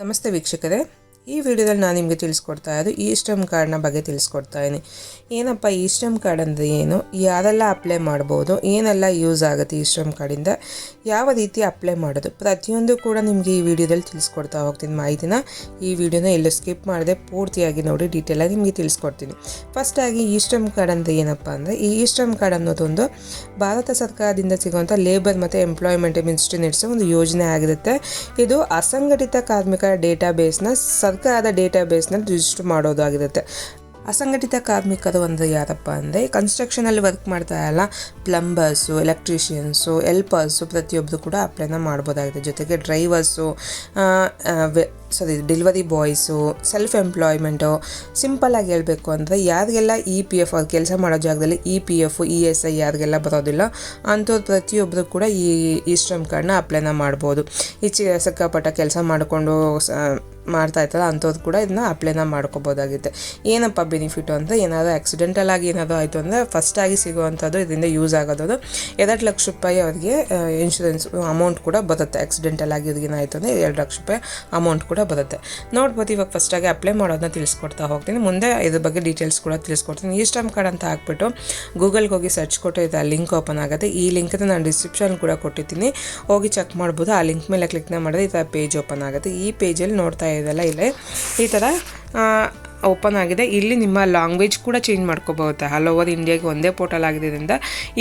ನಮಸ್ತೆ ವೀಕ್ಷಕರೇ. ಈ ವಿಡಿಯೋದಲ್ಲಿ ನಾನು ನಿಮಗೆ ತಿಳಿಸ್ಕೊಡ್ತಾ ಇರೋದು ಈ ಸ್ಟೆಮ್ ಕಾರ್ಡ್ನ ಬಗ್ಗೆ ತಿಳಿಸ್ಕೊಡ್ತಾ ಇದ್ದೀನಿ. ಏನಪ್ಪ ಈ ಸ್ಟೆಮ್ ಕಾರ್ಡ್ ಅಂದರೆ ಏನು? ಯಾರೆಲ್ಲ ಅಪ್ಲೈ ಮಾಡ್ಬೋದು? ಏನೆಲ್ಲ ಯೂಸ್ ಆಗುತ್ತೆ ಈ ಸ್ಟೆಮ್ ಕಾರ್ಡಿಂದ ಯಾವ ರೀತಿ ಅಪ್ಲೈ ಮಾಡೋದು? ಪ್ರತಿಯೊಂದು ಕೂಡ ನಿಮಗೆ ಈ ವಿಡಿಯೋದಲ್ಲಿ ತಿಳಿಸ್ಕೊಡ್ತಾ ಹೋಗ್ತೀನಿ ಮಾಹಿತಿನ. ಈ ವಿಡಿಯೋನ ಎಲ್ಲೂ ಸ್ಕಿಪ್ ಮಾಡದೆ ಪೂರ್ತಿಯಾಗಿ ನೋಡಿ ಡೀಟೇಲಾಗಿ ನಿಮಗೆ ತಿಳಿಸ್ಕೊಡ್ತೀನಿ. ಫಸ್ಟಾಗಿ ಈ ಸ್ಟೆಮ್ ಕಾರ್ಡ್ ಅಂದರೆ ಏನಪ್ಪ ಅಂದರೆ, ಈ ಸ್ಟೆಮ್ ಕಾರ್ಡ್ ಅನ್ನೋದೊಂದು ಭಾರತ ಸರ್ಕಾರದಿಂದ ಸಿಗುವಂಥ ಲೇಬರ್ ಮತ್ತು ಎಂಪ್ಲಾಯ್ಮೆಂಟ್ ಮಿನಿಸ್ಟ್ರಿ ಒಂದು ಯೋಜನೆ ಆಗಿರುತ್ತೆ. ಇದು ಅಸಂಘಟಿತ ಕಾರ್ಮಿಕರ ಡೇಟಾಬೇಸ್ನ ಡೇಟಾ ಡೇಟಾಬೇಸ್ನ ರಿಜಿಸ್ಟರ್ ಮಾಡೋದಾಗಿರುತ್ತೆ. ಅಸಂಘಟಿತ ಕಾರ್ಮಿಕರು ಅಂದರೆ ಯಾರಪ್ಪ ಅಂದರೆ ಕನ್ಸ್ಟ್ರಕ್ಷನಲ್ಲಿ ವರ್ಕ್ ಮಾಡ್ತಾ ಇಲ್ಲ ಪ್ಲಂಬರ್ಸು, ಎಲೆಕ್ಟ್ರಿಷಿಯನ್ಸು, ಎಲ್ಪರ್ಸು ಪ್ರತಿಯೊಬ್ಬರು ಕೂಡ ಅಪ್ಲೈನ ಮಾಡ್ಬೋದಾಗಿದೆ. ಜೊತೆಗೆ drivers sorry delivery boys self employment ಸಿಂಪಲ್ಲಾಗಿ ಹೇಳಬೇಕು ಅಂದರೆ ಯಾರಿಗೆಲ್ಲ ಇ ಪಿ ಎಫ್ ಅವ್ರು ಕೆಲಸ ಮಾಡೋ ಜಾಗದಲ್ಲಿ E P F E S I ಯಾರಿಗೆಲ್ಲ ಬರೋದಿಲ್ಲ, ಅಂಥವ್ರು ಪ್ರತಿಯೊಬ್ಬರು ಕೂಡ ಈ ಈ ಶ್ರಮ್ ಕಾರ್ಡ್ನ ಅಪ್ಲೈನ ಮಾಡ್ಬೋದು. ಈಚೆಗೆ ಸಿಕ್ಕಾಪಟ್ಟ ಕೆಲಸ ಮಾಡಿಕೊಂಡು ಮಾಡ್ತಾ ಇರ್ತಾರೆ ಅಂಥವ್ರು ಕೂಡ ಇದನ್ನ ಅಪ್ಲೈನ ಮಾಡ್ಕೋಬೋದಾಗುತ್ತೆ ಏನಪ್ಪ ಬೆನಿಫಿಟು ಅಂದರೆ ಏನಾದರೂ ಆಕ್ಸಿಡೆಂಟಲ್ ಆಗಿ ಏನಾದರೂ ಆಯಿತು ಅಂದರೆ ಫಸ್ಟಾಗಿ ಸಿಗುವಂಥದ್ದು ಇದರಿಂದ ಯೂಸ್ ಆಗೋದು. ಎರಡು ಲಕ್ಷ ರೂಪಾಯಿ ಅವರಿಗೆ ಇನ್ಶೂರೆನ್ಸ್ ಅಮೌಂಟ್ ಕೂಡ ಬರುತ್ತೆ. ಆಕ್ಸಿಡೆಂಟಲ್ ಆಗಿ ಇವ್ರಿಗೆ ಏನಾಯಿತು ಅಂದರೆ ಎರಡು ಲಕ್ಷ ರೂಪಾಯಿ ಅಮೌಂಟ್ ಕೂಡ ಬರುತ್ತೆ. ನೋಡ್ಬೋದು ಇವಾಗ ಫಸ್ಟಾಗಿ ಅಪ್ಲೈ ಮಾಡೋದನ್ನ ತಿಳಿಸ್ಕೊಡ್ತಾ ಹೋಗ್ತೀನಿ. ಮುಂದೆ ಇದ್ರ ಬಗ್ಗೆ ಡೀಟೇಲ್ಸ್ ಕೂಡ ತಿಳಿಸ್ಕೊಡ್ತೀನಿ. ಈ ಸ್ಟಮ್ ಕಾರ್ಡ್ ಅಂತ ಹಾಕ್ಬಿಟ್ಟು ಗೂಗಲ್ಗೆ ಹೋಗಿ ಸರ್ಚ್ ಕೊಟ್ಟು ಇದು ಲಿಂಕ್ ಓಪನ್ ಆಗುತ್ತೆ. ಈ ಲಿಂಕ್ ನಾನು ಡಿಸ್ಕ್ರಿಪ್ಷನ್ ಕೂಡ ಕೊಟ್ಟಿದ್ದೀನಿ. ಹೋಗಿ ಚೆಕ್ ಮಾಡ್ಬೋದು. ಆ ಲಿಂಕ್ ಮೇಲೆ ಕ್ಲಿಕ್ನ ಮಾಡಿದ್ರೆ ಈ ಥರ ಪೇಜ್ ಓಪನ್ ಆಗುತ್ತೆ. ಈ ಪೇಜಲ್ಲಿ ನೋಡ್ತಾ ಇದೆಲ್ಲ ಇಲ್ಲೇ. ಈ ಥರ ಓಪನ್ ಆಗಿದೆ. ಇಲ್ಲಿ ನಿಮ್ಮ ಲ್ಯಾಂಗ್ವೇಜ್ ಕೂಡ ಚೇಂಜ್ ಮಾಡ್ಕೋಬಹುದು. ಆಲ್ ಓವರ್ ಇಂಡಿಯಾಗೆ ಒಂದೇ ಪೋರ್ಟಲ್ ಆಗಿದ್ದರಿಂದ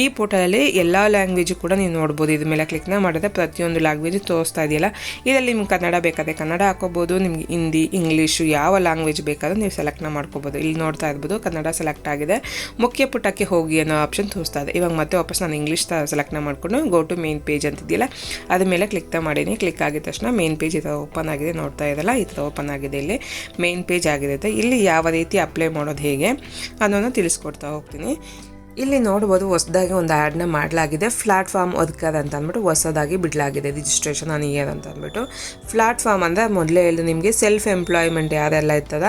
ಈ ಪೋರ್ಟಲಲ್ಲಿ ಎಲ್ಲ ಲ್ಯಾಂಗ್ವೇಜ್ ಕೂಡ ನೀವು ನೋಡ್ಬೋದು. ಇದ್ರ ಮೇಲೆ ಕ್ಲಿಕ್ನ ಮಾಡಿದ್ರೆ ಪ್ರತಿಯೊಂದು ಲ್ಯಾಂಗ್ವೇಜ್ ತೋರಿಸ್ತಾ ಇದೆಯಲ್ಲ. ಇದರಲ್ಲಿ ನಿಮ್ಗೆ ಕನ್ನಡ ಬೇಕಾದ್ರೆ ಕನ್ನಡ ಹಾಕೋಬೋದು ನಿಮ್ಗೆ ಹಿಂದಿ ಇಂಗ್ಲೀಷು ಯಾವ ಲ್ಯಾಂಗ್ವೇಜ್ ಬೇಕಾದ್ರೂ ನೀವು ಸೆಲೆಕ್ಟ್ನ ಮಾಡ್ಕೋಬೋದು ಇಲ್ಲಿ ನೋಡ್ತಾ ಇರ್ಬೋದು ಕನ್ನಡ ಸೆಲೆಕ್ಟ್ ಆಗಿದೆ. ಮುಖ್ಯ ಪುಟಕ್ಕೆ ಹೋಗಿ ಅನ್ನೋ ಆಪ್ಷನ್ ತೋರಿಸ್ತಾ ಇದೆ. ಇವಾಗ ಮತ್ತೆ ವಾಪಸ್ ನಾನು ಇಂಗ್ಲೀಷ್ ಸೆಲೆಕ್ಟ್ನ ಮಾಡ್ಕೊಂಡು ಗೋ ಟು ಮೇನ್ ಪೇಜ್ ಅಂತಿದೆಯಲ್ಲ ಅದ್ರ ಮೇಲೆ ಕ್ಲಿಕ್ನ ಮಾಡೀನಿ. ಕ್ಲಿಕ್ ಆಗಿದ ತಕ್ಷಣ ಮೇನ್ ಪೇಜ್ ಈ ಥರ ಓಪನ್ ಆಗಿದೆ. ನೋಡ್ತಾ ಇದೆಯಲ್ಲ, ಈ ಥರ ಓಪನ್ ಆಗಿದೆ ಇಲ್ಲಿ. ಮೇನ್ ಪೇಜ್ ಆಗಿರುತ್ತೆ. ಇಲ್ಲಿ ಯಾವ ರೀತಿ ಅಪ್ಲೈ ಮಾಡೋದು ಹೇಗೆ ಅನ್ನೋದನ್ನ ತಿಳಿಸ್ಕೊಡ್ತಾ ಹೋಗ್ತೀನಿ. ಇಲ್ಲಿ ನೋಡ್ಬೋದು ಹೊಸದಾಗಿ ಒಂದು ಆ್ಯಡ್ನ ಮಾಡಲಾಗಿದೆ. ಪ್ಲಾಟ್ಫಾರ್ಮ್ ಒದಕದ ಅಂತ ಅಂದ್ಬಿಟ್ಟು ಹೊಸದಾಗಿ ಬಿಡಲಾಗಿದೆ. ರಿಜಿಸ್ಟ್ರೇಷನ್ ಆನ್ ಇಯರ್ ಅಂತ ಅಂದ್ಬಿಟ್ಟು ಪ್ಲಾಟ್ಫಾರ್ಮ್ ಅಂದರೆ ಮೊದಲೇ ಹೇಳಿ ನಿಮಗೆ ಸೆಲ್ಫ್ ಎಂಪ್ಲಾಯ್ಮೆಂಟ್ ಯಾರೆಲ್ಲ ಇರ್ತದ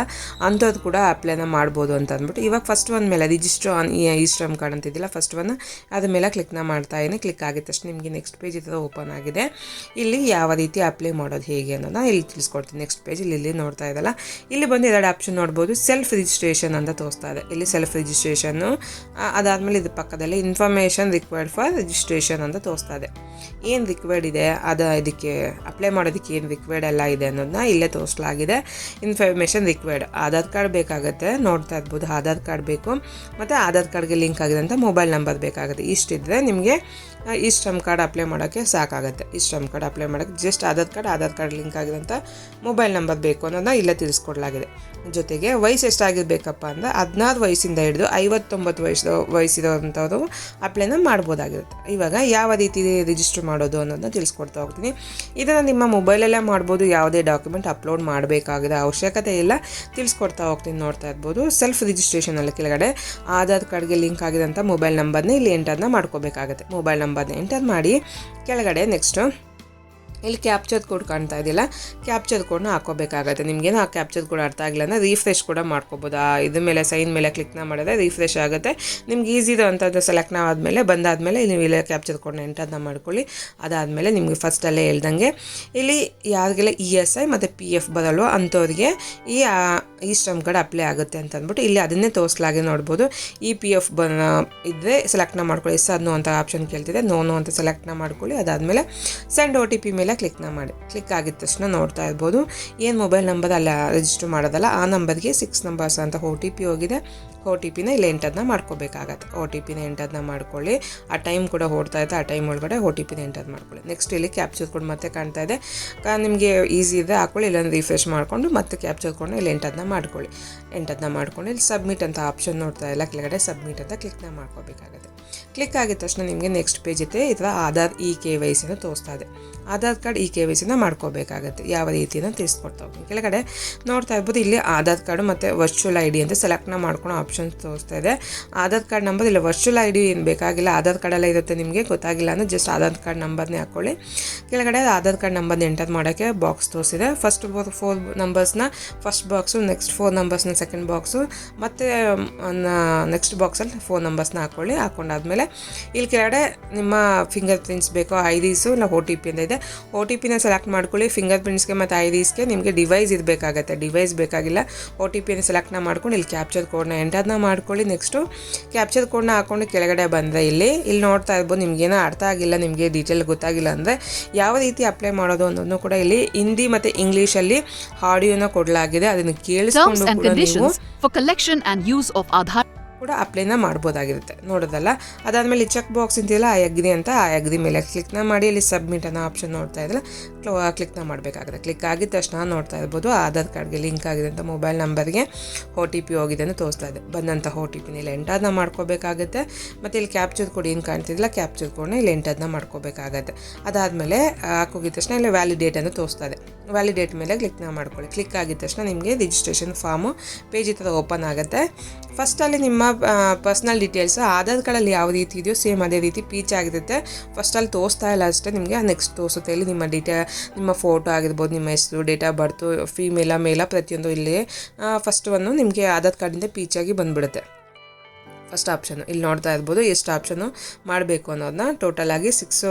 ಅಂಥದ್ದು ಕೂಡ ಅಪ್ಲೈನ ಮಾಡ್ಬೋದು ಅಂತ ಅಂದ್ಬಿಟ್ಟು ಇವಾಗ ಫಸ್ಟ್ ಒನ್ ಮೇಲೆ register on E Shram card ಅಂತಿದ್ದಿಲ್ಲ first one ಅದ್ರ ಮೇಲೆ ಕ್ಲಿಕ್ನ ಮಾಡ್ತಾ ಇದ್ದೀನಿ ಕ್ಲಿಕ್ ಆಗಿದ ತಕ್ಷಣ ನಿಮಗೆ ನೆಕ್ಸ್ಟ್ ಪೇಜ್ ಈ ಓಪನ್ ಆಗಿದೆ. ಇಲ್ಲಿ ಯಾವ ರೀತಿ ಅಪ್ಲೈ ಮಾಡೋದು ಹೇಗೆ ಅನ್ನೋದನ್ನ ಇಲ್ಲಿ ತಿಳಿಸ್ಕೊಡ್ತೀನಿ. ನೆಕ್ಸ್ಟ್ ಪೇಜ್ ಇಲ್ಲಿ ಇಲ್ಲಿ ನೋಡ್ತಾ ಇದ್ದಲ್ಲ ಇಲ್ಲಿ ಬಂದು ಎರಡು ಆಪ್ಷನ್ ನೋಡ್ಬೋದು. ಸೆಲ್ಫ್ ರಿಜಿಸ್ಟ್ರೇಷನ್ ಅಂತ ತೋರಿಸ್ತಾ ಇದೆ. ಇಲ್ಲಿ ಸೆಲ್ಫ್ ರಿಜಿಸ್ಟ್ರೇಷನ್ನು ಅದಾದಮೇಲೆ ಇದು ಪಕ್ಕದಲ್ಲಿ ಇನ್ಫಾರ್ಮೇಷನ್ ರಿಕ್ವೈರ್ಡ್ ಫಾರ್ ರಿಜಿಸ್ಟ್ರೇಷನ್ ಅಂತ ತೋರಿಸ್ತಾ ಇದೆ. ಏನು ರಿಕ್ವೈರ್ಡ್ ಇದೆ? ಅದು ಇದಕ್ಕೆ ಅಪ್ಲೈ ಮಾಡೋದಕ್ಕೆ ಏನು ರಿಕ್ವೈರ್ಡ್ ಎಲ್ಲ ಇದೆ ಅನ್ನೋದನ್ನ ಇಲ್ಲೇ ತೋರಿಸಲಾಗಿದೆ. ಇನ್ಫಾರ್ಮೇಷನ್ ರಿಕ್ವೈರ್ಡ್ ಆಧಾರ್ ಕಾರ್ಡ್ ಬೇಕಾಗುತ್ತೆ, ನೋಡ್ತಾ ಇರ್ಬೋದು. ಆಧಾರ್ ಕಾರ್ಡ್ ಬೇಕು. ಮತ್ತು ಆಧಾರ್ ಕಾರ್ಡ್ಗೆ ಲಿಂಕ್ ಆಗಿದಂಥ ಮೊಬೈಲ್ ನಂಬರ್ ಬೇಕಾಗುತ್ತೆ. ಇಷ್ಟಿದ್ರೆ ನಿಮಗೆ ಈ ಶ್ರಮ್ ಕಾರ್ಡ್ ಅಪ್ಲೈ ಮಾಡೋಕ್ಕೆ ಸಾಕಾಗುತ್ತೆ. ಈ ಶ್ರಮ್ ಕಾರ್ಡ್ ಅಪ್ಲೈ ಮಾಡೋಕ್ಕೆ just Aadhaar card Aadhaar card link ಆಗಿದಂಥ mobile number ಬೇಕು ಅನ್ನೋದನ್ನ ಇಲ್ಲೇ ತಿಳಿಸ್ಕೊಡ್ಲಾಗಿದೆ. ಜೊತೆಗೆ ವಯಸ್ಸು ಎಷ್ಟಾಗಿರಬೇಕಪ್ಪ ಅಂದರೆ ಹದಿನಾರು ವಯಸ್ಸಿಂದ ಹಿಡಿದು ಐವತ್ತೊಂಬತ್ತು ವಯಸ್ಸು ವಯಸ್ಸಿರೋವಂಥವ್ರು ಅಪ್ಲೈನ ಮಾಡ್ಬೋದಾಗಿರುತ್ತೆ. ಇವಾಗ ಯಾವ ರೀತಿ ರಿಜಿಸ್ಟರ್ ಮಾಡೋದು ಅನ್ನೋದನ್ನ ತಿಳಿಸ್ಕೊಡ್ತಾ ಹೋಗ್ತೀನಿ. ಇದನ್ನು ನಿಮ್ಮ ಮೊಬೈಲಲ್ಲೇ ಮಾಡ್ಬೋದು, ಯಾವುದೇ ಡಾಕ್ಯುಮೆಂಟ್ ಅಪ್ಲೋಡ್ ಮಾಡಬೇಕಾಗಿದೆ ಅವಶ್ಯಕತೆ ಇಲ್ಲ. ತಿಳಿಸ್ಕೊಡ್ತಾ ಹೋಗ್ತೀನಿ ನೋಡ್ತಾ ಇರ್ಬೋದು. ಸೆಲ್ಫ್ ರಿಜಿಸ್ಟ್ರೇಷನಲ್ಲಿ ಕೆಳಗಡೆ ಆಧಾರ್ ಕಾರ್ಡ್ಗೆ ಲಿಂಕ್ ಆಗಿದಂಥ ಮೊಬೈಲ್ ನಂಬರ್ನ ಇಲ್ಲಿ ಎಂಟರ್ನ ಮಾಡ್ಕೋಬೇಕಾಗುತ್ತೆ. ಮೊಬೈಲ್ ನಂಬರ್ನ ಎಂಟರ್ ಮಾಡಿ ಕೆಳಗಡೆ ನೆಕ್ಸ್ಟು ಇಲ್ಲಿ ಕ್ಯಾಪ್ಚರ್ ಕೋಡ್ ಕಾಣ್ತಾ ಇದೆಯಲ್ಲ? ಕ್ಯಾಪ್ಚರ್ ಕೋಡ್ನ ಹಾಕೋಬೇಕಾಗತ್ತೆ ನಿಮಗೇನು ಆ ಕ್ಯಾಪ್ಚರ್ ಕೋಡ್ ಅರ್ಥ ಆಗಿಲ್ಲ ಅಂದರೆ ರೀಫ್ರೆಶ್ ಕೂಡ ಮಾಡ್ಕೋಬೋದು. ಆ ಇದ್ರ ಮೇಲೆ ಸೈನ್ ಮೇಲೆ ಕ್ಲಿಕ್ನ ಮಾಡಿದ್ರೆ ರೀಫ್ರೆಶ್ ಆಗುತ್ತೆ. ನಿಮ್ಗೆ ಈಸಿ ಅಂಥದ್ದು ಸೆಲೆಕ್ಟ್ ಆದಮೇಲೆ, ಬಂದಾದಮೇಲೆ ನೀವು ಇಲ್ಲೇ ಕ್ಯಾಪ್ಚರ್ ಕೋಡ್ನ ಎಂಟರ್ನ ಮಾಡ್ಕೊಳ್ಳಿ. ಅದಾದಮೇಲೆ ನಿಮಗೆ ಫಸ್ಟಲ್ಲೇ ಹೇಳ್ದಂಗೆ. ಇಲ್ಲಿ ಯಾರಿಗೆಲ್ಲ ಇ ಎಸ್ ಐ ಮತ್ತು ಪಿ ಎಫ್ ಬರಲ್ವೋ ಅಂಥವ್ರಿಗೆ ಈ ಈ ಶ್ರಮ್ ಕಾರ್ಡ್ ಅಪ್ಲೈ ಆಗುತ್ತೆ ಅಂತ ಅಂದ್ಬಿಟ್ಟು ಇಲ್ಲಿ ಅದನ್ನೇ ತೋರಿಸಲಾಗಿ ನೋಡ್ಬೋದು. ಇ ಪಿ ಎಫ್ ಬ ಇದ್ದರೆ ಸೆಲೆಕ್ಟ್ನ ಮಾಡ್ಕೊಳ್ಳಿ. ಎಸ್ ನೋ ಅಂತ ಆಪ್ಷನ್ ಕೇಳ್ತಿದೆ. ನೋ ನೋ ಅಂತ ಸೆಲೆಕ್ಟ್ನ ಮಾಡ್ಕೊಳ್ಳಿ. ಅದಾದಮೇಲೆ ಸೆಂಡ್ ಒ ಟಿ ಪಿ ಮೇಲೆ ಕ್ಲಿಕ್ನ ಮಾಡಿ. ಕ್ಲಿಕ್ ಆಗಿದ ತಕ್ಷಣ ನೋಡ್ತಾ ಇರ್ಬೋದು. ಏನು ಮೊಬೈಲ್ ನಂಬರ್ ಅಲ್ಲ ರಿಜಿಸ್ಟರ್ ಮಾಡೋದಲ್ಲ, ಆ ನಂಬರ್ಗೆ ಸಿಕ್ಸ್ ನಂಬರ್ಸ್ ಅಂತ ಒ ಟಿ ಪಿ ಹೋಗಿದೆ. ಒ ಟಿ ಪಿನ ಇಲ್ಲಿ ಎಂಟದನ್ನ ಮಾಡ್ಕೋಬೇಕಾಗತ್ತೆ. ಓ ಟಿ ಪಿನ ಎಂಟದನ್ನ ಮಾಡ್ಕೊಳ್ಳಿ. ಆ ಟೈಮ್ ಕೂಡ ಓಡ್ತಾ ಇದೆ. ಆ ಟೈಮ್ ಒಳಗಡೆ ಓ ಟಿ ಪಿನ ಎಂಟದ್ ಮಾಡ್ಕೊಳ್ಳಿ. ನೆಕ್ಸ್ಟ್ ಇಲ್ಲಿ ಕ್ಯಾಪ್ಚರ್ ಕೋಡ್ ಮತ್ತೆ ಕಾಣ್ತಾ ಇದೆ. ನಿಮಗೆ ಈಸಿ ಇದೆ ಹಾಕೊಳ್ಳಿ. ಇಲ್ಲಾಂದ್ರೆ ರಿಫ್ರೆಶ್ ಮಾಡಿಕೊಂಡು ಮತ್ತೆ ಕ್ಯಾಪ್ಚರ್ ಕೊಂಡು ಇಲ್ಲಿ ಎಂಟದನ್ನ ಮಾಡ್ಕೊಳ್ಳಿ. ಎಂಟದನ್ನ ಮಾಡ್ಕೊಂಡು ಇಲ್ಲಿ ಸಬ್ಮಿಟ್ ಅಂತ ಆಪ್ಷನ್ ನೋಡ್ತಾ ಇಲ್ಲ. ಕೆಳಗಡೆ ಸಬ್ಮಿಟ್ ಅಂತ ಕ್ಲಿಕ್ನ ಮಾಡ್ಕೋಬೇಕಾಗುತ್ತೆ. ಕ್ಲಿಕ್ ಆಗಿದ ತಕ್ಷಣ ನಿಮಗೆ ನೆಕ್ಸ್ಟ್ ಪೇಜ್ ಇದೆ. ಥರ ಆಧಾರ್ ಇ ಕೆ ವೈ ಸಿನ ತೋರಿಸ್ತಾ ಇದೆ. Aadhaar card E K Y ಸಿನ ಮಾಡ್ಕೋಬೇಕಾಗತ್ತೆ. ಯಾವ ರೀತಿನ ತಿಳಿಸ್ಕೊಡ್ತಾ ಹೋಗ್ತೀನಿ ಕೆಳಗಡೆ ನೋಡ್ತಾ ಇರ್ಬೋದು. ಇಲ್ಲಿ ಆಧಾರ್ ಕಾರ್ಡ್ ಮತ್ತು ವರ್ಚುವಲ್ ಐ ಡಿ ಅಂತ ಸೆಲೆಕ್ಟ್ನ ಮಾಡ್ಕೊಳೋ ಆಪ್ಷನ್ಸ್ ತೋರಿಸ್ತಾ ಇದೆ. ಆಧಾರ್ ಕಾರ್ಡ್ ನಂಬರ್ ಇಲ್ಲ ವರ್ಚುವಲ್ ಐ ಡಿ ಏನು ಬೇಕಾಗಿಲ್ಲ ಆಧಾರ್ ಕಾರ್ಡೆಲ್ಲ ಇರುತ್ತೆ ನಿಮಗೆ, ಗೊತ್ತಾಗಿಲ್ಲ ಅಂದರೆ ಜಸ್ಟ್ ಆಧಾರ್ ಕಾರ್ಡ್ ನಂಬರ್ನೇ ಹಾಕ್ಕೊಳ್ಳಿ ಕೆಳಗಡೆ ಆಧಾರ್ ಕಾರ್ಡ್ ನಂಬರ್ನ ಎಂಟರ್ ಮಾಡೋಕ್ಕೆ ಬಾಕ್ಸ್ ತೋರಿಸಿದೆ. ಫಸ್ಟ್ ಫೋರ್ ಫೋರ್ ನಂಬರ್ಸ್ನ ಫಸ್ಟ್ ಬಾಕ್ಸು ನೆಕ್ಸ್ಟ್ ಫೋರ್ ನಂಬರ್ಸ್ನ ಸೆಕೆಂಡ್ ಬಾಕ್ಸು ಮತ್ತು ನೆಕ್ಸ್ಟ್ ಬಾಕ್ಸಲ್ಲಿ ಫೋರ್ ನಂಬರ್ಸ್ನ ಹಾಕ್ಕೊಳ್ಳಿ ಹಾಕೊಂಡಾದ್ಮೇಲೆ ಇಲ್ಲಿ ಕೆಳಗಡೆ ನಿಮ್ಮ ಫಿಂಗರ್ ಪ್ರಿಂಟ್ಸ್ ಬೇಕೋ ಡಿಸು ಇಲ್ಲ ಒ ಟಿ ಪಿ ಅಂತ ಇದೆ ಒ ಟಿ ಪಿನ ಸೆಲೆಕ್ಟ್ ಮಾಡ್ಕೊಳ್ಳಿ ಫಿಂಗರ್ ಪ್ರಿಂಟ್ಸ್ಗೆ ಮತ್ತು ಐ ಡಿಸ್ಗೆ ನಿಮಗೆ ಡಿವೈಸ್ ಇರಬೇಕಾಗತ್ತೆ ಡಿವೈಸ್ ಬೇಕಾಗಿಲ್ಲ ಒ ಟಿ ಪಿನ ಸೆಲೆಕ್ಟ್ನ ಮಾಡ್ಕೊಂಡು ಇಲ್ಲಿ ಕ್ಯಾಪ್ಚರ್ ಕೋಡ್ನ ಎಂಟರ್ನ ಮಾಡ್ಕೊಳ್ಳಿ. ನೆಕ್ಸ್ಟು ಕ್ಯಾಪ್ಚರ್ ಕೋಡ್ನ ಹಾಕೊಂಡು ಕೆಳಗಡೆ ಬಂದರೆ ಇಲ್ಲಿ. ಇಲ್ಲಿ ನೋಡ್ತಾ ಇರ್ಬೋದು ಏನೋ ಅರ್ಥ ಆಗಿಲ್ಲ ನಿಮಗೆ ಡೀಟೇಲ್ ಗೊತ್ತಾಗಿಲ್ಲ ಅಂದರೆ ಯಾವ ರೀತಿ ಅಪ್ಲೈ ಮಾಡೋದು ಅನ್ನೋದನ್ನು ಕೂಡ ಇಲ್ಲಿ ಹಿಂದಿ ಮತ್ತು ಇಂಗ್ಲೀಷಲ್ಲಿ ಆಡಿಯೋನ ಕೊಡಲಾಗಿದೆ. ಅದನ್ನು ಕೇಳಿಸ್ಕೊಂಡು and ಕೂಡ ನೀವು ಯೂಸ್ ಆಫ್ collection ಕೂಡ ಅಪ್ಲೈನ ಮಾಡ್ಬೋದಾಗಿರುತ್ತೆ. ನೋಡೋದಲ್ಲ? ಅದಾದಮೇಲೆ ಚೆಕ್ ಬಾಕ್ಸ್ ಇದೆಯಲ್ಲ ಆ ಅಗ್ರಿ ಅಂತ ಆ ಅಗ್ರಿ ಮೇಲೆ ಕ್ಲಿಕ್ನ ಮಾಡಿ ಇಲ್ಲಿ ಸಬ್ಮಿಟ್ ಅನ್ನೋ ಆಪ್ಷನ್ ನೋಡ್ತಾ ಇದ್ರೆ ಕ್ಲಿಕ್ನ ಮಾಡಬೇಕಾಗುತ್ತೆ. ಕ್ಲಿಕ್ ಆಗಿದ ತಕ್ಷಣ ನೋಡ್ತಾ ಇರ್ಬೋದು ಆಧಾರ್ ಕಾರ್ಡ್ಗೆ ಲಿಂಕ್ ಅಂತ ಮೊಬೈಲ್ ನಂಬರ್ಗೆ ಒ ಟಿ ಪಿ ಹೋಗಿದೆ ಅಂತ ತೋರಿಸ್ತಾ ಇದೆ. ಬಂದಂಥ ಒ ಟಿ ಪಿನ ಇಲ್ಲಿ ಎಂಟರ್ನ ಮಾಡ್ಕೋಬೇಕಾಗುತ್ತೆ. ಮತ್ತು ಇಲ್ಲಿ ಕ್ಯಾಪ್ಚರ್ ಕೊಡಿ ಏನು ಕಾಣ್ತಿದ್ದಿಲ್ಲ ಕ್ಯಾಪ್ಚರ್ ಕೊಡೋಣ ಇಲ್ಲಿ ಎಂಟರ್ನ ಮಾಡ್ಕೋಬೇಕಾಗತ್ತೆ. ಅದಾದಮೇಲೆ ಹಾಕೋಗಿದ ತಕ್ಷಣ ಇಲ್ಲಿ ವ್ಯಾಲಿಡೇಟ್ ಅಂತ ತೋರಿಸ್ತಾ ಇದೆ. ವ್ಯಾಲಿಡೇಟ್ ಮೇಲೆ ಕ್ಲಿಕ್ನ ಮಾಡ್ಕೊಳ್ಳಿ. ಕ್ಲಿಕ್ ಆಗಿದ ತಕ್ಷಣ ನಿಮಗೆ ರಿಜಿಸ್ಟ್ರೇಷನ್ ಫಾರ್ಮು ಪೇಜ್ ಈ ಥರ ಓಪನ್ ಆಗುತ್ತೆ. ಫಸ್ಟಲ್ಲಿ ನಿಮ್ಮ ಪರ್ಸ್ನಲ್ ಡೀಟೇಲ್ಸ್ ಆಧಾರ್ ಕಾರ್ಡಲ್ಲಿ ಯಾವ ರೀತಿ ಇದೆಯೋ ಸೇಮ್ ಅದೇ ರೀತಿ ಪೀಚ್ ಆಗಿರುತ್ತೆ. ಫಸ್ಟಲ್ಲಿ ತೋರಿಸ್ತಾ ಇಲ್ಲ ಅಷ್ಟೇ ನಿಮಗೆ ನೆಕ್ಸ್ಟ್ ತೋರಿಸುತ್ತೆ. ಇಲ್ಲಿ ನಿಮ್ಮ ಡೀಟೇ ನಿಮ್ಮ ಫೋಟೋ ಆಗಿರ್ಬೋದು, ನಿಮ್ಮ ಹೆಸರು ಡೇಟ್ ಆಫ್ ಬರ್ತು ಫೀಮೇಲ ಮೇಲ ಪ್ರತಿಯೊಂದು ಇಲ್ಲಿ ಫಸ್ಟ್ ಒಂದು ನಿಮಗೆ ಆಧಾರ್ ಕಾರ್ಡಿಂದ ಪೀಚಾಗಿ ಬಂದುಬಿಡುತ್ತೆ. ಫಸ್ಟ್ ಆಪ್ಷನ್ ಇಲ್ಲಿ ನೋಡ್ತಾ ಇರ್ಬೋದು, ಎಷ್ಟು ಆಪ್ಷನು ಮಾಡಬೇಕು ಅನ್ನೋದನ್ನ ಟೋಟಲ್ ಆಗಿ ಸಿಕ್ಸ್